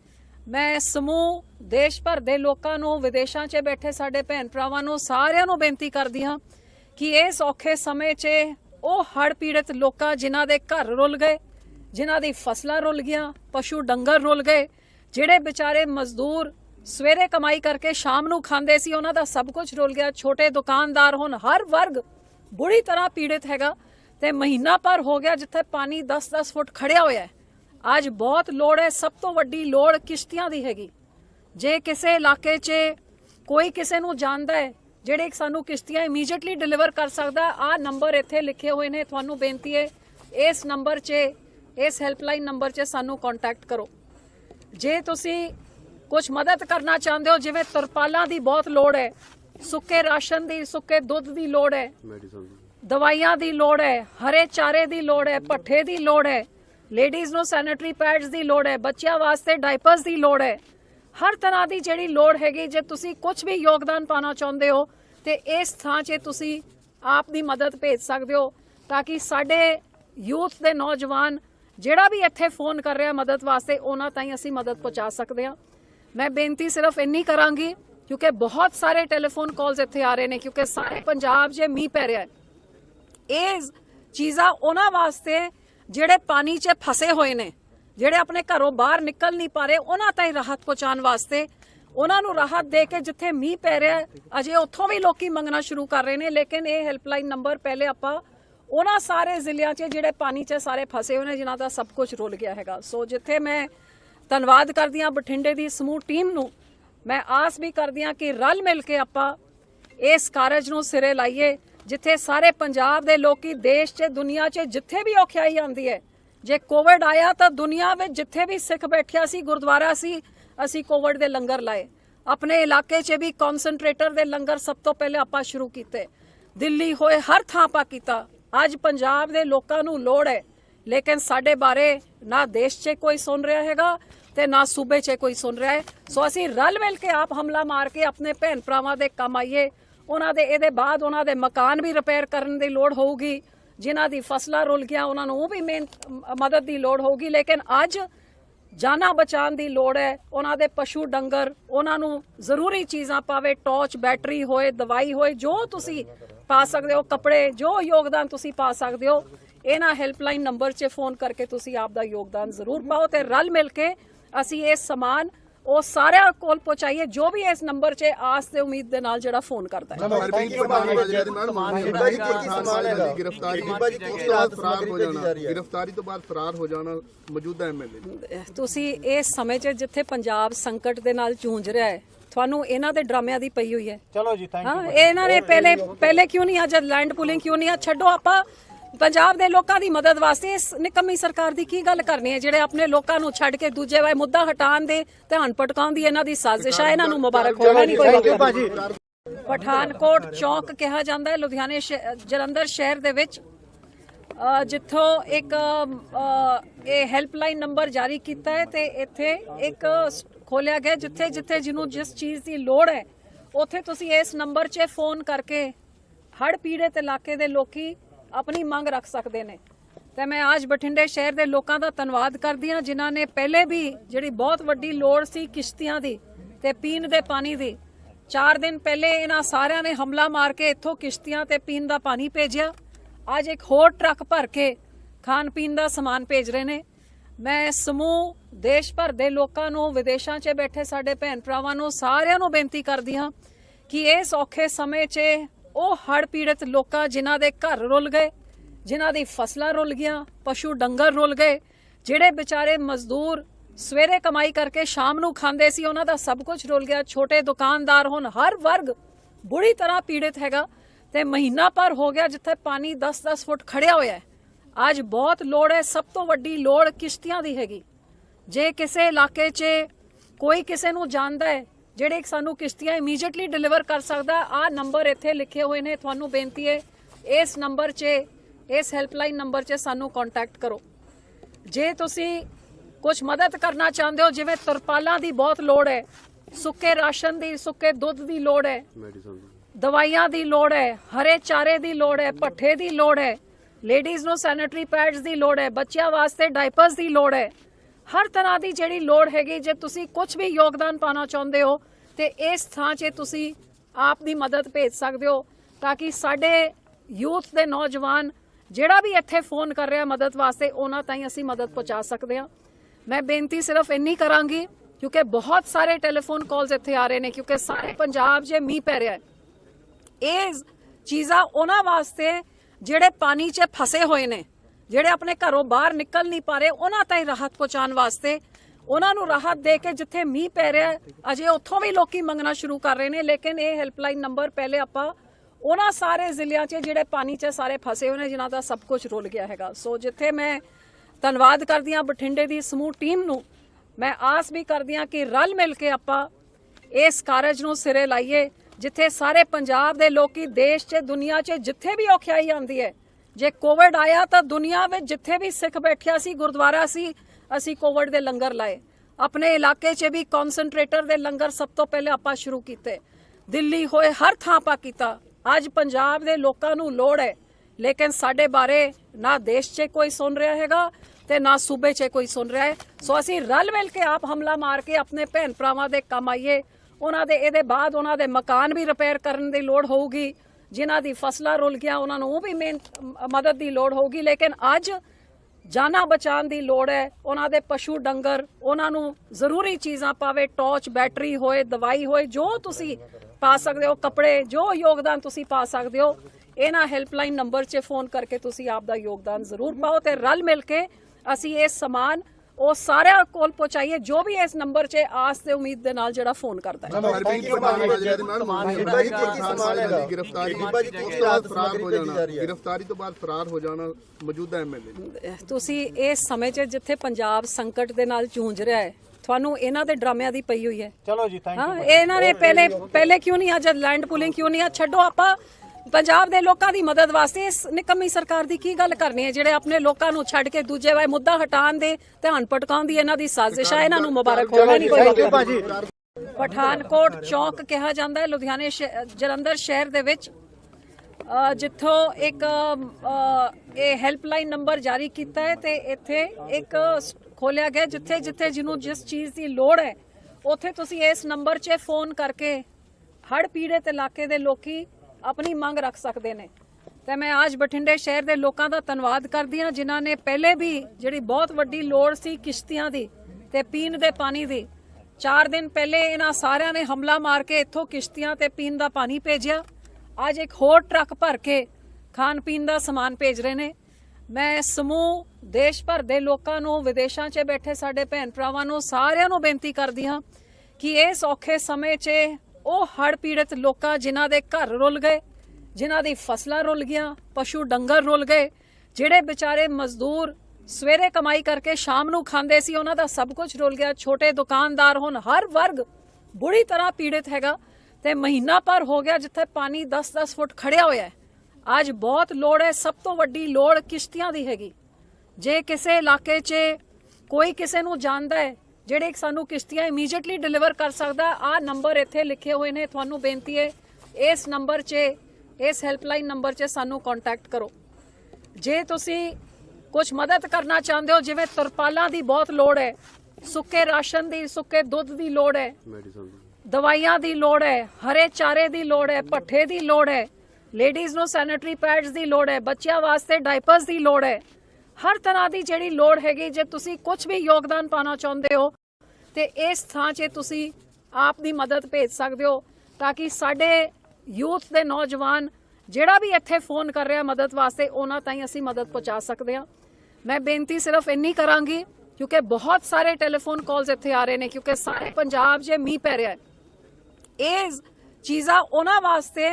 ਮੈਂ ਸਮੂਹ ਦੇਸ਼ ਭਰ ਦੇ ਲੋਕਾਂ ਨੂੰ, ਵਿਦੇਸ਼ਾਂ 'ਚ ਬੈਠੇ ਸਾਡੇ ਭੈਣ ਭਰਾਵਾਂ ਨੂੰ ਸਾਰਿਆਂ ਨੂੰ ਬੇਨਤੀ ਕਰਦੀ ਹਾਂ ਕਿ ਇਸ ਔਖੇ ਸਮੇਂ 'ਚ ਉਹ ਹੜ੍ਹ ਪੀੜਤ ਲੋਕਾਂ ਜਿਨ੍ਹਾਂ ਦੇ ਘਰ ਰੁਲ ਗਏ, ਜਿਨ੍ਹਾਂ ਦੀ ਫਸਲਾਂ ਰੁਲ ਗਈਆਂ, ਪਸ਼ੂ ਡੰਗਰ ਰੁਲ ਗਏ, ਜਿਹੜੇ ਵਿਚਾਰੇ ਮਜ਼ਦੂਰ ਸਵੇਰੇ ਕਮਾਈ ਕਰਕੇ ਸ਼ਾਮ ਨੂੰ ਖਾਂਦੇ ਸੀ, ਉਹਨਾਂ ਦਾ ਸਭ ਕੁਝ ਰੁਲ ਗਿਆ। ਛੋਟੇ ਦੁਕਾਨਦਾਰ ਹੁਣ ਹਰ ਵਰਗ ਬੁਰੀ ਤਰ੍ਹਾਂ ਪੀੜਿਤ ਹੈਗਾ ਤੇ ਮਹੀਨਾ ਪਰ ਹੋ ਗਿਆ ਜਿੱਥੇ ਪਾਣੀ 10-10 ਫੁੱਟ ਖੜਿਆ ਹੋਇਆ ਹੈ। ਅੱਜ ਬਹੁਤ ਲੋੜ ਹੈ, ਸਭ ਤੋਂ ਵੱਡੀ ਲੋੜ ਕਿਸ਼ਤੀਆਂ ਦੀ ਹੈਗੀ। ਜੇ ਕਿਸੇ ਇਲਾਕੇ 'ਚ ਕੋਈ ਕਿਸੇ ਨੂੰ ਜਾਣਦਾ ਹੈ ਜਿਹੜੇ ਸਾਨੂੰ ਕਿਸ਼ਤੀਆਂ ਇਮੀਡੀਏਟਲੀ ਡਿਲੀਵਰ ਕਰ ਸਕਦਾ ਆ ਨੰਬਰ ਇੱਥੇ ਲਿਖੇ ਹੋਏ ਨੇ ਤੁਹਾਨੂੰ ਬੇਨਤੀ ਹੈ ਇਸ ਨੰਬਰ 'ਚ ਇਸ ਹੈਲਪਲਾਈਨ ਨੰਬਰ 'ਚ ਸਾਨੂੰ ਕੰਟੈਕਟ ਕਰੋ। ਜੇ ਤੁਸੀਂ ਕੁਝ ਮਦਦ ਕਰਨਾ ਚਾਹੁੰਦੇ ਹੋ ਜਿਵੇਂ ਤਰਪਾਲਾਂ ਦੀ ਬਹੁਤ ਲੋੜ ਹੈ ਸੁੱਕੇ ਰਾਸ਼ਨ ਦੀ ਸੁੱਕੇ ਦੁੱਧ ਦੀ ਲੋੜ ਹੈ ਦਵਾਈਆਂ ਦੀ ਲੋੜ ਹੈ ਹਰੇ ਚਾਰੇ ਦੀ ਲੋੜ ਹੈ ਪੱਠੇ ਦੀ ਲੋੜ ਹੈ ਲੇਡੀਜ਼ ਨੂੰ ਸੈਨੀਟਰੀ ਪੈਡਸ ਦੀ ਲੋੜ ਹੈ ਬੱਚਿਆਂ ਵਾਸਤੇ ਡਾਈਪਰਸ ਦੀ ਲੋੜ ਹੈ ਹਰ ਤਰ੍ਹਾਂ ਦੀ ਜਿਹੜੀ ਲੋੜ ਹੈਗੀ, ਜੇ ਤੁਸੀਂ ਕੁਝ ਵੀ ਯੋਗਦਾਨ ਪਾਉਣਾ ਚਾਹੁੰਦੇ ਹੋ, ਤੇ ਇਸ ਥਾਂ 'ਚ ਤੁਸੀਂ ਆਪ ਦੀ ਮਦਦ ਭੇਜ ਸਕਦੇ ਹੋ, ਤਾਂ ਕਿ ਸਾਡੇ ਯੂਥ ਦੇ ਨੌਜਵਾਨ ਜਿਹੜਾ ਵੀ ਇੱਥੇ ਫੋਨ ਕਰ ਰਿਹਾ ਮਦਦ ਵਾਸਤੇ, ਉਹਨਾਂ ਤਾਈਂ ਅਸੀਂ ਮਦਦ ਪਹੁੰਚਾ ਸਕਦੇ ਹਾਂ। ਮੈਂ ਬੇਨਤੀ ਸਿਰਫ ਇੰਨੀ ਕਰਾਂਗੀ, ਕਿਉਂਕਿ ਬਹੁਤ ਸਾਰੇ ਟੈਲੀਫੋਨ ਕਾਲਸ ਇੱਥੇ ਆ ਰਹੇ ਨੇ, ਕਿਉਂਕਿ ਸਾਰੇ ਪੰਜਾਬ 'ਚ ਮੀਂਹ ਪੈ ਰਿਹਾ ਹੈ। ਇਹ ਚੀਜ਼ਾਂ ਉਹਨਾਂ ਵਾਸਤੇ ਜਿਹੜੇ ਪਾਣੀ 'ਚ ਫਸੇ ਹੋਏ ਨੇ ਜਿਹੜੇ ਆਪਣੇ ਘਰੋਂ ਬਾਹਰ ਨਿਕਲ ਨਹੀਂ ਪਾ ਰਹੇ, ਉਹਨਾਂ ਤਾਈਂ ਰਾਹਤ ਪਹੁੰਚਾਉਣ ਵਾਸਤੇ ਉਹਨਾਂ ਨੂੰ ਰਾਹਤ ਦੇ ਕੇ ਜਿੱਥੇ ਮੀਂਹ ਪੈ ਰਿਹਾ ਅਜੇ ਉੱਥੋਂ ਵੀ ਲੋਕੀ ਮੰਗਣਾ ਸ਼ੁਰੂ ਕਰ ਰਹੇ ਨੇ, ਲੇਕਿਨ ਇਹ ਹੈਲਪਲਾਈਨ ਨੰਬਰ ਪਹਿਲੇ ਆਪਾਂ ਉਹਨਾਂ ਸਾਰੇ ਜ਼ਿਲ੍ਹਿਆਂ 'ਚ, ਜਿਹੜੇ ਪਾਣੀ 'ਚ ਸਾਰੇ ਫਸੇ ਹੋਏ ਨੇ, ਜਿਨ੍ਹਾਂ ਦਾ ਸਭ ਕੁਝ ਰੁਲ ਗਿਆ ਹੈਗਾ। ਸੋ ਜਿੱਥੇ ਮੈਂ ਧੰਨਵਾਦ ਕਰਦੀ ਹਾਂ ਬਠਿੰਡੇ ਦੀ ਸਮੂਹ ਟੀਮ ਨੂੰ, ਮੈਂ ਆਸ ਵੀ ਕਰਦੀ ਹਾਂ ਕਿ ਰਲ ਮਿਲ ਕੇ ਆਪਾਂ ਇਸ ਕਾਰਜ ਨੂੰ ਸਿਰੇ ਲਾਈਏ, ਜਿੱਥੇ ਸਾਰੇ ਪੰਜਾਬ ਦੇ ਲੋਕੀ ਦੇਸ਼ 'ਚ, ਦੁਨੀਆ 'ਚ ਜਿੱਥੇ ਵੀ ਔਖਿਆਈ ਆਉਂਦੀ ਹੈ ਜੇ ਕੋਵਿਡ ਆਇਆ ਤਾਂ ਦੁਨੀਆ ਵਿੱਚ ਜਿੱਥੇ ਵੀ ਸਿੱਖ ਬੈਠਿਆ ਸੀ, ਗੁਰਦੁਆਰਾ ਸੀ, ਅਸੀਂ ਕੋਵਿਡ ਦੇ ਲੰਗਰ ਲਾਏ। ਆਪਣੇ ਇਲਾਕੇ 'ਚ ਵੀ ਕਨਸੈਂਟਰੇਟਰ ਦੇ ਲੰਗਰ ਸਭ ਤੋਂ ਪਹਿਲੇ ਆਪਾਂ ਸ਼ੁਰੂ ਕੀਤੇ। ਦਿੱਲੀ ਹੋਏ ਹਰ ਥਾਂ ਆਪਾਂ ਕੀਤਾ। ਅੱਜ ਪੰਜਾਬ ਦੇ ਲੋਕਾਂ ਨੂੰ ਲੋੜ ਹੈ। ਲੇਕਿਨ ਸਾਡੇ ਬਾਰੇ ਨਾ ਦੇਸ਼ 'ਚ ਕੋਈ ਸੁਣ ਰਿਹਾ ਹੈਗਾ ਤੇ ਨਾ ਸੂਬੇ 'ਚ ਕੋਈ ਸੁਣ ਰਿਹਾ ਹੈ। ਸੋ ਅਸੀਂ ਰਲ ਮਿਲ ਕੇ ਆਪ ਹਮਲਾ ਮਾਰ ਕੇ ਆਪਣੇ ਭੈਣ ਭਰਾਵਾਂ ਦੇ ਕੰਮ ਆਈਏ। ਉਹਨਾਂ ਦੇ, ਇਹਦੇ ਬਾਅਦ ਉਹਨਾਂ ਦੇ ਮਕਾਨ ਵੀ ਰਿਪੇਅਰ ਕਰਨ ਦੀ ਲੋੜ ਹੋਊਗੀ। ਜਿਨ੍ਹਾਂ ਦੀ ਫਸਲਾਂ ਰੁਲ ਗਿਆ, ਉਹਨਾਂ ਨੂੰ ਉਹ ਵੀ ਮਿਹਨਤ ਮਦਦ ਦੀ ਲੋੜ ਹੋਊਗੀ। ਲੇਕਿਨ ਅੱਜ ਜਾਨਾਂ ਬਚਾਉਣ ਦੀ ਲੋੜ ਹੈ। ਉਹਨਾਂ ਦੇ ਪਸ਼ੂ ਡੰਗਰ, ਉਹਨਾਂ ਨੂੰ ਜ਼ਰੂਰੀ ਚੀਜ਼ਾਂ ਪਾਵੇ, ਟਾਰਚ, ਬੈਟਰੀ ਹੋਏ, ਦਵਾਈ ਹੋਏ, ਜੋ ਤੁਸੀਂ ਪਾ ਸਕਦੇ ਹੋ, ਕੱਪੜੇ, ਜੋ ਯੋਗਦਾਨ ਤੁਸੀਂ ਪਾ ਸਕਦੇ ਹੋ, ਇਹਨਾਂ ਹੈਲਪਲਾਈਨ ਨੰਬਰ 'ਚ ਫੋਨ ਕਰਕੇ ਤੁਸੀਂ ਆਪ ਦਾ ਯੋਗਦਾਨ ਜ਼ਰੂਰ ਪਾਓ ਤੇ ਰਲ ਮਿਲ ਕੇ ਅਸੀਂ ਇਹ ਸਮਾਨ ਉਹ ਸਾਰਿਆਂ ਕੋਲ ਪਹੁੰਚਾਈਏ ਜੋ ਵੀ ਇਸ ਨੰਬਰ 'ਚ ਆਸ ਤੇ ਉਮੀਦ ਦੇ ਨਾਲ ਜਿਹੜਾ ਫੋਨ ਕਰਦਾ ਹੈ। ਹਰਪ੍ਰੀਤ ਪ੍ਰਧਾਨ ਮਾਜਰਾ ਦੀ ਮੈਡਮ ਬੀਬਾ ਜੀ ਕੀ ਕੀ ਸਮਾਨ ਹੈਗਾ ਗ੍ਰਿਫਤਾਰੀ ਤੋਂ ਬਾਅਦ ਫਰਾਰ ਹੋ ਜਾਣਾ ਹੈ? ਗ੍ਰਿਫਤਾਰੀ ਤੋਂ ਬਾਅਦ ਫਰਾਰ ਹੋ ਜਾਣਾ ਮੌਜੂਦਾ ਐਮਐਲਏ ਤੁਸੀਂ ਇਸ ਸਮੇਂ 'ਚ ਜਿੱਥੇ ਪੰਜਾਬ ਸੰਕਟ ਦੇ ਨਾਲ ਜੂਝ ਰਿਹਾ ਹੈ ਤੁਹਾਨੂੰ ਇਹਨਾਂ ਦੇ ਡਰਾਮਿਆਂ ਦੀ ਪਈ ਹੋਈ ਹੈ। ਚਲੋ ਜੀ ਥੈਂਕ ਹਾਂ ਇਹਨਾਂ ਨੇ ਪਹਿਲੇ ਪਹਿਲੇ ਕਿਉਂ ਨਹੀਂ ਅੱਜ ਲੈਂਡ ਪੁਲਿੰਗ ਕਿਉਂ ਨਹੀਂ ਆ? ਛੱਡੋ ਆਪਾਂ। ਪੰਜਾਬ ਦੇ ਲੋਕਾਂ ਦੀ ਮਦਦ ਵਾਸਤੇ ਇਸ ਨਿਕੰਮੀ ਸਰਕਾਰ ਦੀ ਕੀ ਗੱਲ ਕਰਨੀ ਹੈ? ਜਿਹੜੇ ਆਪਣੇ ਲੋਕਾਂ ਨੂੰ ਛੱਡ ਕੇ ਦੂਜੇ ਵਾਏ ਮੁੱਦਾ ਹਟਾਉਣ ਦੇ ਧਿਆਨ ਭਟਕਾਉਣ ਦੀ ਇਹਨਾਂ ਦੀ ਸਾਜ਼ਿਸ਼ ਹੈ ਇਹਨਾਂ ਨੂੰ ਮੁਬਾਰਕ ਹੋਵੇ ਨਹੀਂ ਕੋਈ ਪਠਾਨਕੋਟ ਚੌਕ ਕਿਹਾ ਜਾਂਦਾ ਹੈ ਲੁਧਿਆਣੇ ਜਲੰਧਰ ਸ਼ਹਿਰ ਦੇ ਵਿੱਚ ਜਿੱਥੋਂ ਇੱਕ ਇਹ ਹੈਲਪਲਾਈਨ ਨੰਬਰ ਜਾਰੀ ਕੀਤਾ ਹੈ ਤੇ ਇੱਥੇ ਇੱਕ ਖੋਲਿਆ ਗਿਆ ਜਿੱਥੇ ਜਿੱਥੇ ਜਿਹਨੂੰ ਜਿਸ ਚੀਜ਼ ਦੀ ਲੋੜ ਹੈ ਉੱਥੇ ਤੁਸੀਂ ਇਸ ਨੰਬਰ 'ਚ ਫੋਨ ਕਰਕੇ ਹੜ ਪੀੜਤ ਇਲਾਕੇ ਦੇ ਲੋਕੀ ਆਪਣੀ ਮੰਗ ਰੱਖ ਸਕਦੇ ਨੇ। ਤੇ ਮੈਂ ਅੱਜ ਬਠਿੰਡੇ ਸ਼ਹਿਰ ਦੇ ਲੋਕਾਂ ਦਾ ਧੰਨਵਾਦ ਕਰਦੀ ਹਾਂ, ਜਿਨ੍ਹਾਂ ਨੇ ਪਹਿਲੇ ਵੀ ਜਿਹੜੀ ਬਹੁਤ ਵੱਡੀ ਲੋੜ ਸੀ ਕਿਸ਼ਤੀਆਂ ਦੀ ਤੇ ਪੀਣ ਦੇ ਪਾਣੀ ਦੀ 4 ਦਿਨ ਪਹਿਲੇ ਇਹਨਾਂ ਸਾਰਿਆਂ ਨੇ ਹਮਲਾ ਮਾਰ ਕੇ ਇੱਥੋਂ ਕਿਸ਼ਤੀਆਂ ਤੇ ਪੀਣ ਦਾ ਪਾਣੀ ਭੇਜਿਆ। ਅੱਜ ਇੱਕ ਹੋਰ ਟਰੱਕ ਭਰ ਕੇ ਖਾਣ ਪੀਣ ਦਾ ਸਮਾਨ ਭੇਜ ਰਹੇ ਨੇ। ਮੈਂ ਸਮੂਹ ਦੇਸ਼ ਭਰ ਦੇ ਲੋਕਾਂ ਨੂੰ, ਵਿਦੇਸ਼ਾਂ 'ਚ ਬੈਠੇ ਸਾਡੇ ਭੈਣ ਭਰਾਵਾਂ ਨੂੰ ਸਾਰਿਆਂ ਨੂੰ ਬੇਨਤੀ ਕਰਦੀ ਹਾਂ ਕਿ ਇਸ ਔਖੇ ਸਮੇਂ 'ਚ ਉਹ ਹੜ੍ਹ ਪੀੜਤ ਲੋਕਾਂ ਜਿਨ੍ਹਾਂ ਦੇ ਘਰ ਰੁਲ ਗਏ, ਜਿਨ੍ਹਾਂ ਦੀ ਫਸਲਾਂ ਰੁਲ ਗਈਆਂ, ਪਸ਼ੂ ਡੰਗਰ ਰੁਲ ਗਏ, ਜਿਹੜੇ ਵਿਚਾਰੇ ਮਜ਼ਦੂਰ ਸਵੇਰੇ ਕਮਾਈ ਕਰਕੇ ਸ਼ਾਮ ਨੂੰ ਖਾਂਦੇ ਸੀ, ਉਹਨਾਂ ਦਾ ਸਭ ਕੁਝ ਰੁਲ ਗਿਆ। ਛੋਟੇ ਦੁਕਾਨਦਾਰ ਹੁਣ ਹਰ ਵਰਗ ਬੁਰੀ ਤਰ੍ਹਾਂ ਪੀੜਿਤ ਹੈਗਾ ਤੇ ਮਹੀਨਾ ਪਰ ਹੋ ਗਿਆ ਜਿੱਥੇ ਪਾਣੀ 10-10 ਫੁੱਟ ਖੜਿਆ ਹੋਇਆ ਹੈ। ਅੱਜ ਬਹੁਤ ਲੋੜ ਹੈ, ਸਭ ਤੋਂ ਵੱਡੀ ਲੋੜ ਕਿਸ਼ਤੀਆਂ ਦੀ ਹੈਗੀ। ਜੇ ਕਿਸੇ ਇਲਾਕੇ 'ਚ ਕੋਈ ਕਿਸੇ ਨੂੰ ਜਾਣਦਾ ਹੈ ਜਿਹੜੇ ਸਾਨੂੰ ਕਿਸ਼ਤੀਆਂ ਇਮੀਡੀਏਟਲੀ ਡਿਲੀਵਰ ਕਰ ਸਕਦਾ ਆ ਨੰਬਰ ਇੱਥੇ ਲਿਖੇ ਹੋਏ ਨੇ। ਤੁਹਾਨੂੰ ਬੇਨਤੀ ਹੈ ਇਸ ਨੰਬਰ 'ਚ ਇਸ ਹੈਲਪਲਾਈਨ ਨੰਬਰ 'ਚ ਸਾਨੂੰ ਕੰਟੈਕਟ ਕਰੋ। ਜੇ ਤੁਸੀਂ ਕੁਝ ਮਦਦ ਕਰਨਾ ਚਾਹੁੰਦੇ ਹੋ ਜਿਵੇਂ ਤਰਪਾਲਾਂ ਦੀ ਬਹੁਤ ਲੋੜ ਹੈ ਸੁੱਕੇ ਰਾਸ਼ਨ ਦੀ ਸੁੱਕੇ ਦੁੱਧ ਦੀ ਲੋੜ ਹੈ ਦਵਾਈਆਂ ਦੀ ਲੋੜ ਹੈ ਹਰੇ ਚਾਰੇ ਦੀ ਲੋੜ ਹੈ ਪੱਠੇ ਦੀ ਲੋੜ ਹੈ ਲੇਡੀਜ਼ ਨੂੰ ਸੈਨੀਟਰੀ ਪੈਡਸ ਦੀ ਲੋੜ ਹੈ ਬੱਚਿਆਂ ਵਾਸਤੇ ਡਾਈਪਰਸ ਦੀ ਲੋੜ ਹੈ ਹਰ ਤਰ੍ਹਾਂ ਦੀ ਜਿਹੜੀ ਲੋੜ ਹੈਗੀ, ਜੇ ਤੁਸੀਂ ਕੁਝ ਵੀ ਯੋਗਦਾਨ ਪਾਣਾ ਚਾਹੁੰਦੇ ਹੋ, ਤੇ ਇਸ ਥਾਂ 'ਚ ਤੁਸੀਂ ਆਪ ਦੀ ਮਦਦ ਭੇਜ ਸਕਦੇ ਹੋ, ਤਾਂ ਕਿ ਸਾਡੇ ਯੂਥ ਦੇ ਨੌਜਵਾਨ ਜਿਹੜਾ ਵੀ ਇੱਥੇ ਫੋਨ ਕਰ ਰਿਹਾ ਮਦਦ ਵਾਸਤੇ, ਉਹਨਾਂ ਤਾਈਂ ਅਸੀਂ ਮਦਦ ਪਹੁੰਚਾ ਸਕਦੇ ਹਾਂ। ਮੈਂ ਬੇਨਤੀ ਸਿਰਫ ਇੰਨੀ ਕਰਾਂਗੀ, ਕਿਉਂਕਿ ਬਹੁਤ ਸਾਰੇ ਟੈਲੀਫੋਨ ਕਾਲਸ ਇੱਥੇ ਆ ਰਹੇ ਨੇ, ਕਿਉਂਕਿ ਸਾਰੇ ਪੰਜਾਬ 'ਚ ਮੀਂਹ ਪੈ ਰਿਹਾ ਹੈ। ਇਹ ਚੀਜ਼ਾਂ ਉਹਨਾਂ ਵਾਸਤੇ ਜਿਹੜੇ ਪਾਣੀ 'ਚ ਫਸੇ ਹੋਏ ਨੇ ਜਿਹੜੇ ਆਪਣੇ ਘਰੋਂ ਬਾਹਰ ਨਿਕਲ ਨਹੀਂ ਪਾ ਰਹੇ, ਉਹਨਾਂ ਤਾਈਂ ਰਾਹਤ ਪਹੁੰਚਾਉਣ ਵਾਸਤੇ ਉਹਨਾਂ ਨੂੰ ਰਾਹਤ ਦੇ ਕੇ ਜਿੱਥੇ ਮੀਂਹ ਪੈ ਰਿਹਾ ਅਜੇ ਉੱਥੋਂ ਵੀ ਲੋਕੀ ਮੰਗਣਾ ਸ਼ੁਰੂ ਕਰ ਰਹੇ ਨੇ, ਲੇਕਿਨ ਇਹ ਹੈਲਪਲਾਈਨ ਨੰਬਰ ਪਹਿਲੇ ਆਪਾਂ ਉਹਨਾਂ ਸਾਰੇ ਜ਼ਿਲ੍ਹਿਆਂ 'ਚ ਜਿਹੜੇ ਪਾਣੀ 'ਚ ਸਾਰੇ ਫਸੇ ਹੋਏ ਨੇ, ਜਿਨ੍ਹਾਂ ਦਾ ਸਭ ਕੁਝ ਰੁਲ ਗਿਆ ਹੈਗਾ। ਸੋ ਜਿੱਥੇ ਮੈਂ ਧੰਨਵਾਦ ਕਰਦੀ ਹਾਂ ਬਠਿੰਡੇ ਦੀ ਸਮੂਹ ਟੀਮ ਨੂੰ, ਮੈਂ ਆਸ ਵੀ ਕਰਦੀ ਹਾਂ ਕਿ ਰਲ ਮਿਲ ਕੇ ਆਪਾਂ ਇਸ ਕਾਰਜ ਨੂੰ ਸਿਰੇ ਲਾਈਏ, ਜਿੱਥੇ ਸਾਰੇ ਪੰਜਾਬ ਦੇ ਲੋਕੀ ਦੇਸ਼ 'ਚ, ਦੁਨੀਆ 'ਚ ਜਿੱਥੇ ਵੀ ਔਖਿਆਈ ਆਉਂਦੀ ਹੈ ਜੇ ਕੋਵਿਡ ਆਇਆ ਤਾਂ ਦੁਨੀਆ ਵਿੱਚ ਜਿੱਥੇ ਵੀ ਸਿੱਖ ਬੈਠਿਆ ਸੀ, ਗੁਰਦੁਆਰਾ ਸੀ, ਅਸੀਂ ਕੋਵਿਡ ਦੇ ਲੰਗਰ ਲਾਏ। ਆਪਣੇ ਇਲਾਕੇ 'ਚ ਵੀ ਕਨਸੈਂਟਰੇਟਰ ਦੇ ਲੰਗਰ ਸਭ ਤੋਂ ਪਹਿਲੇ ਆਪਾਂ ਸ਼ੁਰੂ ਕੀਤੇ। ਦਿੱਲੀ ਹੋਏ ਹਰ ਥਾਂ ਆਪਾਂ ਕੀਤਾ। ਅੱਜ ਪੰਜਾਬ ਦੇ ਲੋਕਾਂ ਨੂੰ ਲੋੜ ਹੈ। ਲੇਕਿਨ ਸਾਡੇ ਬਾਰੇ ਨਾ ਦੇਸ਼ 'ਚ ਕੋਈ ਸੁਣ ਰਿਹਾ ਹੈਗਾ ਤੇ ਨਾ ਸੂਬੇ 'ਚ ਕੋਈ ਸੁਣ ਰਿਹਾ ਹੈ। ਸੋ ਅਸੀਂ ਰਲ ਮਿਲ ਕੇ ਆਪ ਹਮਲਾ ਮਾਰ ਕੇ ਆਪਣੇ ਭੈਣ ਭਰਾਵਾਂ ਦੇ ਕੰਮ ਆਈਏ। ਉਹਨਾਂ ਦੇ, ਇਹਦੇ ਬਾਅਦ ਉਹਨਾਂ ਦੇ ਮਕਾਨ ਵੀ ਰਿਪੇਅਰ ਕਰਨ ਦੀ ਲੋੜ ਹੋਊਗੀ। ਜਿਨ੍ਹਾਂ ਦੀ ਫਸਲਾਂ ਰੁਲ ਗਿਆ ਉਹਨਾਂ ਨੂੰ ਉਹ ਵੀ ਮੇਨ ਮਦਦ ਦੀ ਲੋੜ ਹੋਊਗੀ। ਲੇਕਿਨ ਅੱਜ ਜਾਨਾਂ ਬਚਾਉਣ ਦੀ ਲੋੜ ਹੈ। ਉਹਨਾਂ ਦੇ ਪਸ਼ੂ ਡੰਗਰ, ਉਹਨਾਂ ਨੂੰ ਜ਼ਰੂਰੀ ਚੀਜ਼ਾਂ ਪਾਵੇ, ਟਾਰਚ, ਬੈਟਰੀ ਹੋਏ, ਦਵਾਈ ਹੋਏ, ਜੋ ਤੁਸੀਂ ਪਾ ਸਕਦੇ ਹੋ, ਕੱਪੜੇ, ਜੋ ਯੋਗਦਾਨ ਤੁਸੀਂ ਪਾ ਸਕਦੇ ਹੋ, ਇਹਨਾਂ ਹੈਲਪਲਾਈਨ ਨੰਬਰ 'ਚ ਫੋਨ ਕਰਕੇ ਤੁਸੀਂ ਆਪ ਦਾ ਯੋਗਦਾਨ ਜ਼ਰੂਰ ਪਾਓ ਤੇ ਰਲ ਮਿਲ ਕੇ ਅਸੀਂ ਇਹ ਸਮਾਨ ਉਹ ਸਾਰਿਆਂ ਕੋਲ ਪਹੁੰਚਾਈਏ ਜੋ ਵੀ ਇਸ ਨੰਬਰ 'ਚ ਆਸ ਤੇ ਉਮੀਦ ਦੇ ਨਾਲ ਜਿਹੜਾ ਫੋਨ ਕਰਦਾ ਹੈ। ਹਰਪ੍ਰੀਤ ਸਿੰਘ ਸਮਾਨ ਹੈਗਾ ਜੀ, ਕੀ ਕੀ ਸਮਾਨ ਹੈਗਾ? ਗ੍ਰਿਫਤਾਰੀ ਬੀਬਾ ਜੀ, ਕਿਸ ਉਸ ਤੋਂ ਤਰ੍ਹਾਂ ਬਾਅਦ ਫਰਾਰ ਹੋ ਸਮੱਗਰੀ ਜਾਣਾ ਭੇਜੀ ਜਾ। ਰਹੀ ਹੈ? ਗ੍ਰਿਫਤਾਰੀ ਤੋਂ ਬਾਅਦ ਫਰਾਰ ਹੋ ਜਾਣਾ ਮੌਜੂਦਾ ਐਮਐਲਏ ਤੁਸੀਂ ਇਸ ਸਮੇਂ 'ਚ ਜਿੱਥੇ ਪੰਜਾਬ ਸੰਕਟ ਦੇ ਨਾਲ ਜੂਝ ਰਿਹਾ ਹੈ ਤੁਹਾਨੂੰ ਇਹਨਾਂ ਦੇ ਡਰਾਮਿਆਂ ਦੀ ਪਈ ਹੋਈ ਹੈ। ਚਲੋ ਜੀ ਥੈਂਕ ਹਾਂ ਇਹਨਾਂ ਨੇ ਪਹਿਲੇ ਪਹਿਲੇ ਕਿਉਂ ਨਹੀਂ ਅੱਜ ਲੈਂਡ ਪੁਲਿੰਗ ਕਿਉਂ ਨਹੀਂ ਆ? ਛੱਡੋ ਆਪਾਂ। ਪੰਜਾਬ ਦੇ ਲੋਕਾਂ ਦੀ ਮਦਦ ਵਾਸਤੇ ਇਸ ਨਿਕੰਮੀ ਸਰਕਾਰ ਦੀ ਕੀ ਗੱਲ ਕਰਨੀ ਹੈ? ਜਿਹੜੇ ਆਪਣੇ ਲੋਕਾਂ ਨੂੰ ਛੱਡ ਕੇ ਦੂਜੇ ਵਾਏ ਮੁੱਦਾ ਹਟਾਉਣ ਦੇ ਧਿਆਨ ਭਟਕਾਉਣ ਦੀ ਇਹਨਾਂ ਦੀ ਸਾਜ਼ਿਸ਼ ਹੈ। ਇਹਨਾਂ ਨੂੰ ਮੁਬਾਰਕ ਹੋਵੇ। ਨਹੀਂ। ਕੋਈ ਪਠਾਨਕੋਟ ਚੌਕ ਕਿਹਾ ਜਾਂਦਾ ਹੈ। ਲੁਧਿਆਣੇ ਜਲੰਧਰ ਸ਼ਹਿਰ ਦੇ ਵਿੱਚ ਜਿੱਥੋਂ ਇੱਕ ਇਹ ਹੈਲਪਲਾਈਨ ਨੰਬਰ ਜਾਰੀ ਕੀਤਾ ਹੈ ਤੇ ਇੱਥੇ ਇੱਕ ਖੋਲਿਆ ਗਿਆ ਜਿੱਥੇ ਜਿੱਥੇ ਜਿਹਨੂੰ ਜਿਸ ਚੀਜ਼ ਦੀ ਲੋੜ ਹੈ ਉੱਥੇ ਤੁਸੀਂ ਇਸ ਨੰਬਰ 'ਚ ਫੋਨ ਕਰਕੇ ਹੜ ਪੀੜਤ ਇਲਾਕੇ ਦੇ ਲੋਕੀ ਆਪਣੀ ਮੰਗ ਰੱਖ ਸਕਦੇ ਨੇ। ਤੇ ਮੈਂ ਅੱਜ ਬਠਿੰਡੇ ਸ਼ਹਿਰ ਦੇ ਲੋਕਾਂ ਦਾ ਧੰਨਵਾਦ ਕਰਦੀ ਹਾਂ, ਜਿਨ੍ਹਾਂ ਨੇ ਪਹਿਲੇ ਵੀ ਜਿਹੜੀ ਬਹੁਤ ਵੱਡੀ ਲੋੜ ਸੀ ਕਿਸ਼ਤੀਆਂ ਦੀ ਤੇ ਪੀਣ ਦੇ ਪਾਣੀ ਦੀ 4 ਦਿਨ ਪਹਿਲੇ ਇਹਨਾਂ ਸਾਰਿਆਂ ਨੇ ਹਮਲਾ ਮਾਰ ਕੇ ਇੱਥੋਂ ਕਿਸ਼ਤੀਆਂ ਤੇ ਪੀਣ ਦਾ ਪਾਣੀ ਭੇਜਿਆ। ਅੱਜ ਇੱਕ ਹੋਰ ਟਰੱਕ ਭਰ ਕੇ ਖਾਣ ਪੀਣ ਦਾ ਸਮਾਨ ਭੇਜ ਰਹੇ ਨੇ। ਮੈਂ ਸਮੂਹ ਦੇਸ਼ ਭਰ ਦੇ ਲੋਕਾਂ ਨੂੰ, ਵਿਦੇਸ਼ਾਂ 'ਚ ਬੈਠੇ ਸਾਡੇ ਭੈਣ ਭਰਾਵਾਂ ਨੂੰ ਸਾਰਿਆਂ ਨੂੰ ਬੇਨਤੀ ਕਰਦੀ ਹਾਂ ਕਿ ਇਸ ਔਖੇ ਸਮੇਂ 'ਚ ਉਹ ਹੜ੍ਹ ਪੀੜਤ ਲੋਕਾਂ ਜਿਨ੍ਹਾਂ ਦੇ ਘਰ ਰੁਲ ਗਏ, ਜਿਨ੍ਹਾਂ ਦੀ ਫਸਲਾਂ ਰੁਲ ਗਈਆਂ, ਪਸ਼ੂ ਡੰਗਰ ਰੁਲ ਗਏ, ਜਿਹੜੇ ਵਿਚਾਰੇ ਮਜ਼ਦੂਰ ਸਵੇਰੇ ਕਮਾਈ ਕਰਕੇ ਸ਼ਾਮ ਨੂੰ ਖਾਂਦੇ ਸੀ, ਉਹਨਾਂ ਦਾ ਸਭ ਕੁਝ ਰੁਲ ਗਿਆ। ਛੋਟੇ ਦੁਕਾਨਦਾਰ ਹੁਣ ਹਰ ਵਰਗ ਬੁਰੀ ਤਰ੍ਹਾਂ ਪੀੜਿਤ ਹੈਗਾ ਤੇ ਮਹੀਨਾ ਪਰ ਹੋ ਗਿਆ ਜਿੱਥੇ ਪਾਣੀ 10-10 ਫੁੱਟ ਖੜਿਆ ਹੋਇਆ ਹੈ। ਅੱਜ ਬਹੁਤ ਲੋੜ ਹੈ, ਸਭ ਤੋਂ ਵੱਡੀ ਲੋੜ ਕਿਸ਼ਤੀਆਂ ਦੀ ਹੈਗੀ। ਜੇ ਕਿਸੇ ਇਲਾਕੇ 'ਚ ਕੋਈ ਕਿਸੇ ਨੂੰ ਜਾਣਦਾ ਹੈ ਜਿਹੜੇ ਸਾਨੂੰ ਕਿਸ਼ਤੀਆਂ ਇਮੀਡੀਏਟਲੀ ਡਿਲੀਵਰ ਕਰ ਸਕਦਾ ਆ ਨੰਬਰ ਇੱਥੇ ਲਿਖੇ ਹੋਏ ਨੇ ਤੁਹਾਨੂੰ ਬੇਨਤੀ ਹੈ ਇਸ ਨੰਬਰ 'ਚ ਇਸ ਹੈਲਪਲਾਈਨ ਨੰਬਰ 'ਚ ਸਾਨੂੰ ਕੰਟੈਕਟ ਕਰੋ। ਜੇ ਤੁਸੀਂ ਕੁਝ ਮਦਦ ਕਰਨਾ ਚਾਹੁੰਦੇ ਹੋ ਜਿਵੇਂ ਤਰਪਾਲਾਂ ਦੀ ਬਹੁਤ ਲੋੜ ਹੈ ਸੁੱਕੇ ਰਾਸ਼ਨ ਦੀ ਸੁੱਕੇ ਦੁੱਧ ਦੀ ਲੋੜ ਹੈ ਦਵਾਈਆਂ ਦੀ ਲੋੜ ਹੈ ਹਰੇ ਚਾਰੇ ਦੀ ਲੋੜ ਹੈ ਪੱਠੇ ਦੀ ਲੋੜ ਹੈ ਲੇਡੀਜ਼ ਨੂੰ ਸੈਨੀਟਰੀ ਪੈਡਸ ਦੀ ਲੋੜ ਹੈ ਬੱਚਿਆਂ ਵਾਸਤੇ ਡਾਈਪਰਸ ਦੀ ਲੋੜ ਹੈ ਹਰ ਤਰ੍ਹਾਂ ਦੀ ਜਿਹੜੀ ਲੋੜ ਹੈਗੀ ਜੇ ਤੁਸੀਂ ਕੁਝ ਵੀ ਯੋਗਦਾਨ ਪਾਣਾ ਚਾਹੁੰਦੇ ਹੋ ਤੇ ਇਸ ਥਾਂ 'ਚ ਤੁਸੀਂ ਆਪ ਦੀ ਮਦਦ ਭੇਜ ਸਕਦੇ ਹੋ ਤਾਂ ਕਿ ਸਾਡੇ ਯੂਥ ਦੇ ਨੌਜਵਾਨ ਜਿਹੜਾ ਵੀ ਇੱਥੇ ਫੋਨ ਕਰ ਰਿਹਾ ਮਦਦ ਵਾਸਤੇ, ਉਹਨਾਂ ਤਾਈਂ ਅਸੀਂ ਮਦਦ ਪਹੁੰਚਾ ਸਕਦੇ ਹਾਂ। ਮੈਂ ਬੇਨਤੀ ਸਿਰਫ ਇੰਨੀ ਕਰਾਂਗੀ, ਕਿਉਂਕਿ ਬਹੁਤ ਸਾਰੇ ਟੈਲੀਫੋਨ ਕਾਲਸ ਇੱਥੇ ਆ ਰਹੇ ਨੇ, ਕਿਉਂਕਿ ਸਾਰੇ ਪੰਜਾਬ 'ਚ ਮੀਂਹ ਪੈ ਰਿਹਾ ਹੈ। ਇਹ ਚੀਜ਼ਾਂ ਉਹਨਾਂ ਵਾਸਤੇ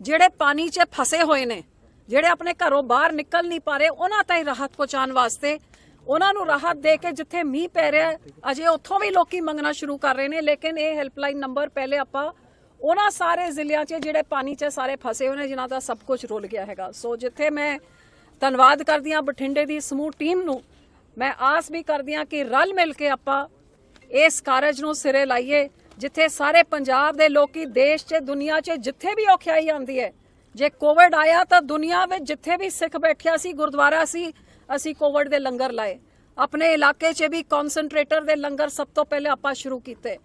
ਜਿਹੜੇ ਪਾਣੀ 'ਚ ਫਸੇ ਹੋਏ ਨੇ, ਜਿਹੜੇ ਆਪਣੇ ਘਰੋਂ ਬਾਹਰ ਨਿਕਲ ਨਹੀਂ ਪਾ ਰਹੇ, ਉਹਨਾਂ ਤਾਈਂ ਰਾਹਤ ਪਹੁੰਚਾਉਣ ਵਾਸਤੇ ਉਹਨਾਂ ਨੂੰ ਰਾਹਤ ਦੇ ਕੇ ਜਿੱਥੇ ਮੀਂਹ ਪੈ ਰਿਹਾ ਅਜੇ ਉੱਥੋਂ ਵੀ ਲੋਕੀ ਮੰਗਣਾ ਸ਼ੁਰੂ ਕਰ ਰਹੇ ਨੇ, ਲੇਕਿਨ ਇਹ ਹੈਲਪਲਾਈਨ ਨੰਬਰ ਪਹਿਲੇ ਆਪਾਂ ਉਹਨਾਂ ਸਾਰੇ ਜ਼ਿਲ੍ਹਿਆਂ 'ਚ ਜਿਹੜੇ ਪਾਣੀ 'ਚ ਸਾਰੇ ਫਸੇ ਹੋਏ ਨੇ, ਜਿਨ੍ਹਾਂ ਦਾ ਸਭ ਕੁਝ ਰੁਲ ਗਿਆ ਹੈਗਾ। ਸੋ ਜਿੱਥੇ ਮੈਂ ਧੰਨਵਾਦ ਕਰਦੀ ਹਾਂ ਬਠਿੰਡੇ ਦੀ ਸਮੂਹ ਟੀਮ ਨੂੰ, ਮੈਂ ਆਸ ਵੀ ਕਰਦੀ ਹਾਂ ਕਿ ਰਲ ਮਿਲ ਕੇ ਆਪਾਂ ਇਸ ਕਾਰਜ ਨੂੰ ਸਿਰੇ ਲਾਈਏ, ਜਿੱਥੇ ਸਾਰੇ ਪੰਜਾਬ ਦੇ ਲੋਕੀ ਦੇਸ਼ 'ਚ, ਦੁਨੀਆ 'ਚ ਜਿੱਥੇ ਵੀ ਔਖਿਆਈ ਆਉਂਦੀ ਹੈ, ਜੇ ਕੋਵਿਡ ਆਇਆ ਤਾਂ ਦੁਨੀਆ ਵਿੱਚ ਜਿੱਥੇ ਵੀ ਸਿੱਖ ਬੈਠਿਆ ਸੀ, ਗੁਰਦੁਆਰਾ ਸੀ ਅਸੀਂ ਕੋਵਿਡ ਦੇ ਲੰਗਰ ਲਾਏ। ਆਪਣੇ ਇਲਾਕੇ 'ਚ ਵੀ ਕਨਸੈਂਟਰੇਟਰ ਦੇ ਲੰਗਰ ਸਭ ਤੋਂ ਪਹਿਲੇ ਆਪਾਂ ਸ਼ੁਰੂ ਕੀਤੇ।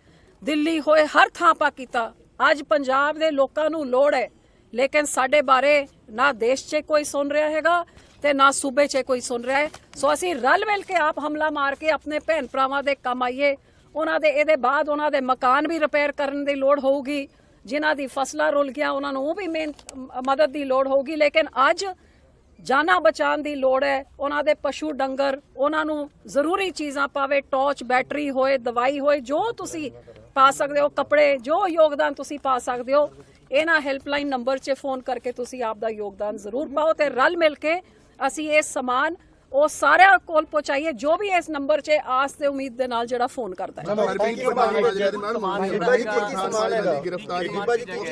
ਦਿੱਲੀ ਹੋਏ ਹਰ ਥਾਂ ਆਪਾਂ ਕੀਤਾ। ਅੱਜ ਪੰਜਾਬ ਦੇ ਲੋਕਾਂ ਨੂੰ ਲੋੜ ਹੈ। ਲੇਕਿਨ ਸਾਡੇ ਬਾਰੇ ਨਾ ਦੇਸ਼ 'ਚ ਕੋਈ ਸੁਣ ਰਿਹਾ ਹੈਗਾ ਤੇ ਨਾ ਸੂਬੇ 'ਚ ਕੋਈ ਸੁਣ ਰਿਹਾ ਹੈ। ਸੋ ਅਸੀਂ ਰਲ ਮਿਲ ਕੇ ਆਪ ਹਮਲਾ ਮਾਰ ਕੇ ਆਪਣੇ ਭੈਣ ਭਰਾਵਾਂ ਦੇ ਕੰਮ ਆਈਏ। ਉਹਨਾਂ ਦੇ ਇਹਦੇ ਬਾਅਦ ਉਹਨਾਂ ਦੇ ਮਕਾਨ ਵੀ ਰਿਪੇਅਰ ਕਰਨ ਦੀ ਲੋੜ ਹੋਊਗੀ। ਜਿਨ੍ਹਾਂ ਦੀ ਫਸਲਾਂ ਰੁਲ ਗਿਆ ਉਹਨਾਂ ਨੂੰ ਉਹ ਵੀ ਮੇਨ ਮਦਦ ਦੀ ਲੋੜ ਹੋਊਗੀ। ਲੇਕਿਨ ਅੱਜ ਜਾਨਾਂ ਬਚਾਉਣ ਦੀ ਲੋੜ ਹੈ, ਉਹਨਾਂ ਦੇ ਪਸ਼ੂ ਡੰਗਰ, ਉਹਨਾਂ ਨੂੰ ਜ਼ਰੂਰੀ ਚੀਜ਼ਾਂ ਪਾਵੇ, ਟਾਰਚ, ਬੈਟਰੀ ਹੋਏ, ਦਵਾਈ ਹੋਏ, ਜੋ ਤੁਸੀਂ ਪਾ ਸਕਦੇ ਹੋ, ਕੱਪੜੇ, ਜੋ ਯੋਗਦਾਨ ਤੁਸੀਂ ਪਾ ਸਕਦੇ ਹੋ, ਇਹਨਾਂ ਹੈਲਪਲਾਈਨ ਨੰਬਰ 'ਚ ਫੋਨ ਕਰਕੇ ਤੁਸੀਂ ਆਪ ਦਾ ਯੋਗਦਾਨ ਜ਼ਰੂਰ ਪਾਓ ਤੇ ਰਲ ਮਿਲ ਕੇ ਅਸੀਂ ਇਹ ਸਮਾਨ ਉਹ ਸਾਰਿਆਂ ਕੋਲ ਪਹੁੰਚਾਈਏ ਜੋ ਵੀ ਇਸ ਨੰਬਰ 'ਚ ਆਸ ਤੇ ਉਮੀਦ ਦੇ ਨਾਲ ਜਿਹੜਾ ਫੋਨ ਕਰਦਾ ਹੈ? ਗ੍ਰਿਫਤਾਰੀ ਤੋਂ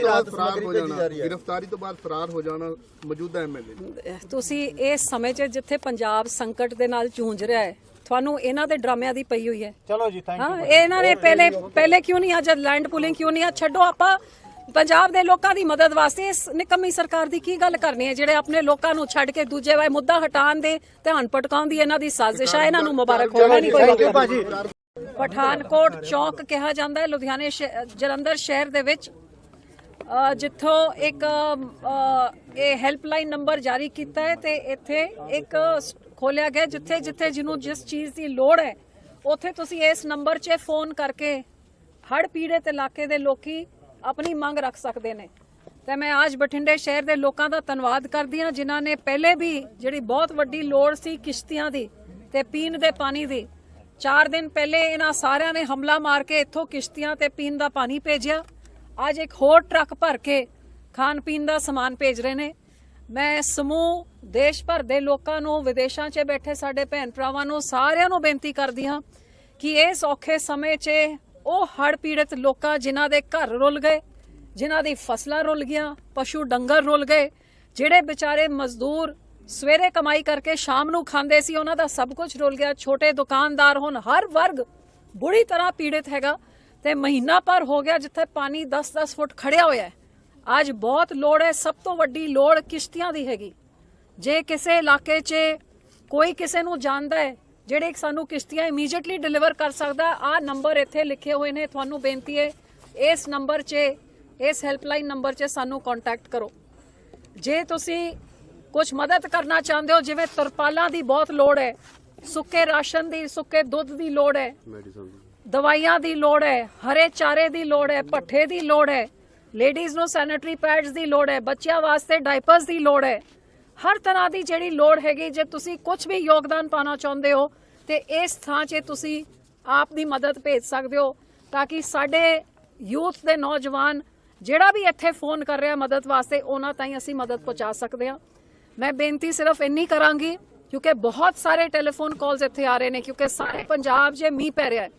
ਬਾਅਦ ਫਰਾਰ ਹੋ ਜਾਣਾ ਜਾ ਰਹੀ ਹੈ? ਗ੍ਰਿਫਤਾਰੀ ਤੋਂ ਬਾਅਦ ਫਰਾਰ ਹੋ ਜਾਣਾ ਮੌਜੂਦਾ ਐਮਐਲਏ ਤੁਸੀਂ ਇਸ ਸਮੇਂ 'ਚ ਜਿੱਥੇ ਪੰਜਾਬ ਸੰਕਟ ਦੇ ਨਾਲ ਜੂਝ ਰਿਹਾ ਹੈ ਤੁਹਾਨੂੰ ਇਹਨਾਂ ਦੇ ਡਰਾਮਿਆਂ ਦੀ ਪਈ ਹੋਈ ਹੈ। ਚਲੋ ਜੀ ਥੈਂਕ ਹਾਂ ਇਹਨਾਂ ਨੇ ਪਹਿਲੇ ਪਹਿਲੇ ਕਿਉਂ ਨਹੀਂ ਅੱਜ ਲੈਂਡ ਪੁਲਿੰਗ ਕਿਉਂ ਨਹੀਂ ਆ? ਛੱਡੋ ਆਪਾਂ। ਪੰਜਾਬ ਦੇ ਲੋਕਾਂ ਦੀ ਮਦਦ ਵਾਸਤੇ ਇਸ ਨਿਕੰਮੀ ਸਰਕਾਰ ਦੀ ਕੀ ਗੱਲ ਕਰਨੀ ਹੈ? ਜਿਹੜੇ ਆਪਣੇ ਲੋਕਾਂ ਨੂੰ ਛੱਡ ਕੇ ਦੂਜੇ ਵਾਏ ਮੁੱਦਾ ਹਟਾਉਣ ਦੇ ਧਿਆਨ ਭਟਕਾਉਣ ਦੀ ਇਹਨਾਂ ਦੀ ਸਾਜ਼ਿਸ਼ ਹੈ। ਇਹਨਾਂ ਨੂੰ ਮੁਬਾਰਕ ਹੋਵੇ ਨਹੀਂ ਕੋਈ ਪਠਾਨਕੋਟ ਚੌਕ ਕਿਹਾ ਜਾਂਦਾ ਹੈ ਲੁਧਿਆਣੇ ਜਲੰਧਰ ਸ਼ਹਿਰ ਦੇ ਵਿੱਚ। ਜਿੱਥੋਂ ਇੱਕ ਇਹ ਹੈਲਪਲਾਈਨ ਨੰਬਰ ਜਾਰੀ ਕੀਤਾ ਹੈ ਤੇ ਇੱਥੇ ਇੱਕ ਖੋਲਿਆ ਗਿਆ ਜਿੱਥੇ ਜਿੱਥੇ ਜਿਹਨੂੰ ਜਿਸ ਚੀਜ਼ ਦੀ ਲੋੜ ਹੈ ਉੱਥੇ ਤੁਸੀਂ ਇਸ ਨੰਬਰ 'ਚ ਫੋਨ ਕਰਕੇ ਹੜ ਪੀੜਤ ਇਲਾਕੇ ਦੇ ਲੋਕੀ ਆਪਣੀ ਮੰਗ ਰੱਖ ਸਕਦੇ ਨੇ। ਤੇ ਮੈਂ ਅੱਜ ਬਠਿੰਡੇ ਸ਼ਹਿਰ ਦੇ ਲੋਕਾਂ ਦਾ ਧੰਨਵਾਦ ਕਰਦੀ ਹਾਂ, ਜਿਨ੍ਹਾਂ ਨੇ ਪਹਿਲੇ ਵੀ ਜਿਹੜੀ ਬਹੁਤ ਵੱਡੀ ਲੋੜ ਸੀ ਕਿਸ਼ਤੀਆਂ ਦੀ ਤੇ ਪੀਣ ਦੇ ਪਾਣੀ ਦੀ 4 ਦਿਨ ਪਹਿਲੇ ਇਹਨਾਂ ਸਾਰਿਆਂ ਨੇ ਹਮਲਾ ਮਾਰ ਕੇ ਇੱਥੋਂ ਕਿਸ਼ਤੀਆਂ ਤੇ ਪੀਣ ਦਾ ਪਾਣੀ ਭੇਜਿਆ। ਅੱਜ ਇੱਕ ਹੋਰ ਟਰੱਕ ਭਰ ਕੇ ਖਾਣ ਪੀਣ ਦਾ ਸਮਾਨ ਭੇਜ ਰਹੇ ਨੇ। ਮੈਂ ਸਮੂਹ ਦੇਸ਼ ਭਰ ਦੇ ਲੋਕਾਂ ਨੂੰ, ਵਿਦੇਸ਼ਾਂ 'ਚ ਬੈਠੇ ਸਾਡੇ ਭੈਣ ਭਰਾਵਾਂ ਨੂੰ ਸਾਰਿਆਂ ਨੂੰ ਬੇਨਤੀ ਕਰਦੀ ਹਾਂ ਕਿ ਇਸ ਔਖੇ ਸਮੇਂ 'ਚ ਉਹ ਹੜ੍ਹ ਪੀੜਤ ਲੋਕਾਂ ਜਿਨ੍ਹਾਂ ਦੇ ਘਰ ਰੁਲ ਗਏ, ਜਿਨ੍ਹਾਂ ਦੀ ਫਸਲਾਂ ਰੁਲ ਗਈਆਂ, ਪਸ਼ੂ ਡੰਗਰ ਰੁਲ ਗਏ, ਜਿਹੜੇ ਵਿਚਾਰੇ ਮਜ਼ਦੂਰ ਸਵੇਰੇ ਕਮਾਈ ਕਰਕੇ ਸ਼ਾਮ ਨੂੰ ਖਾਂਦੇ ਸੀ, ਉਹਨਾਂ ਦਾ ਸਭ ਕੁਝ ਰੁਲ ਗਿਆ। ਛੋਟੇ ਦੁਕਾਨਦਾਰ ਹੁਣ ਹਰ ਵਰਗ ਬੁਰੀ ਤਰ੍ਹਾਂ ਪੀੜਿਤ ਹੈਗਾ ਤੇ ਮਹੀਨਾ ਭਰ ਹੋ ਗਿਆ ਜਿੱਥੇ ਪਾਣੀ 10-10 ਫੁੱਟ ਖੜਿਆ ਹੋਇਆ ਹੈ। ਅੱਜ ਬਹੁਤ ਲੋੜ ਹੈ, ਸਭ ਤੋਂ ਵੱਡੀ ਲੋੜ ਕਿਸ਼ਤੀਆਂ ਦੀ ਹੈਗੀ। ਜੇ ਕਿਸੇ ਇਲਾਕੇ 'ਚ ਕੋਈ ਕਿਸੇ ਨੂੰ ਜਾਣਦਾ ਹੈ ਜਿਹੜੇ ਇੱਕ ਸਾਨੂੰ ਕਿਸ਼ਤੀਆਂ ਇਮੀਡੀਏਟਲੀ ਡਿਲੀਵਰ ਕਰ ਸਕਦਾ ਆ ਨੰਬਰ ਇੱਥੇ ਲਿਖੇ ਹੋਏ ਨੇ। ਤੁਹਾਨੂੰ ਬੇਨਤੀ ਹੈ ਇਸ ਨੰਬਰ 'ਚ ਇਸ ਹੈਲਪਲਾਈਨ ਨੰਬਰ 'ਚ ਸਾਨੂੰ ਕੰਟੈਕਟ ਕਰੋ। ਜੇ ਤੁਸੀਂ ਕੁਝ ਮਦਦ ਕਰਨਾ ਚਾਹੁੰਦੇ ਹੋ ਜਿਵੇਂ ਤਰਪਾਲਾਂ ਦੀ ਬਹੁਤ ਲੋੜ ਹੈ ਸੁੱਕੇ ਰਾਸ਼ਨ ਦੀ ਸੁੱਕੇ ਦੁੱਧ ਦੀ ਲੋੜ ਹੈ ਦਵਾਈਆਂ ਦੀ ਲੋੜ ਹੈ ਹਰੇ ਚਾਰੇ ਦੀ ਲੋੜ ਹੈ ਪੱਠੇ ਦੀ ਲੋੜ ਹੈ ਲੇਡੀਜ਼ ਨੂੰ ਸੈਨੀਟਰੀ ਪੈਡਸ ਦੀ ਲੋੜ ਹੈ ਬੱਚਿਆਂ ਵਾਸਤੇ ਡਾਈਪਰਸ ਦੀ ਲੋੜ ਹੈ ਹਰ ਤਰ੍ਹਾਂ ਦੀ ਜਿਹੜੀ ਲੋੜ ਹੈਗੀ, ਜੇ ਤੁਸੀਂ ਕੁਝ ਵੀ ਯੋਗਦਾਨ ਪਾਣਾ ਚਾਹੁੰਦੇ ਹੋ, ਤੇ ਇਸ ਥਾਂ 'ਚ ਤੁਸੀਂ ਆਪ ਦੀ ਮਦਦ ਭੇਜ ਸਕਦੇ ਹੋ ਤਾਂ ਕਿ ਸਾਡੇ ਯੂਥ ਦੇ ਨੌਜਵਾਨ ਜਿਹੜਾ ਵੀ ਇੱਥੇ ਫੋਨ ਕਰ ਰਿਹਾ ਮਦਦ ਵਾਸਤੇ, ਉਹਨਾਂ ਤਾਈਂ ਅਸੀਂ ਮਦਦ ਪਹੁੰਚਾ ਸਕਦੇ ਹਾਂ। ਮੈਂ ਬੇਨਤੀ ਸਿਰਫ ਇੰਨੀ ਕਰਾਂਗੀ, ਕਿਉਂਕਿ ਬਹੁਤ ਸਾਰੇ ਟੈਲੀਫੋਨ ਕਾਲਸ ਇੱਥੇ ਆ ਰਹੇ ਨੇ, ਕਿਉਂਕਿ ਸਾਰੇ ਪੰਜਾਬ 'ਚ ਮੀਂਹ ਪੈ ਰਿਹਾ ਹੈ।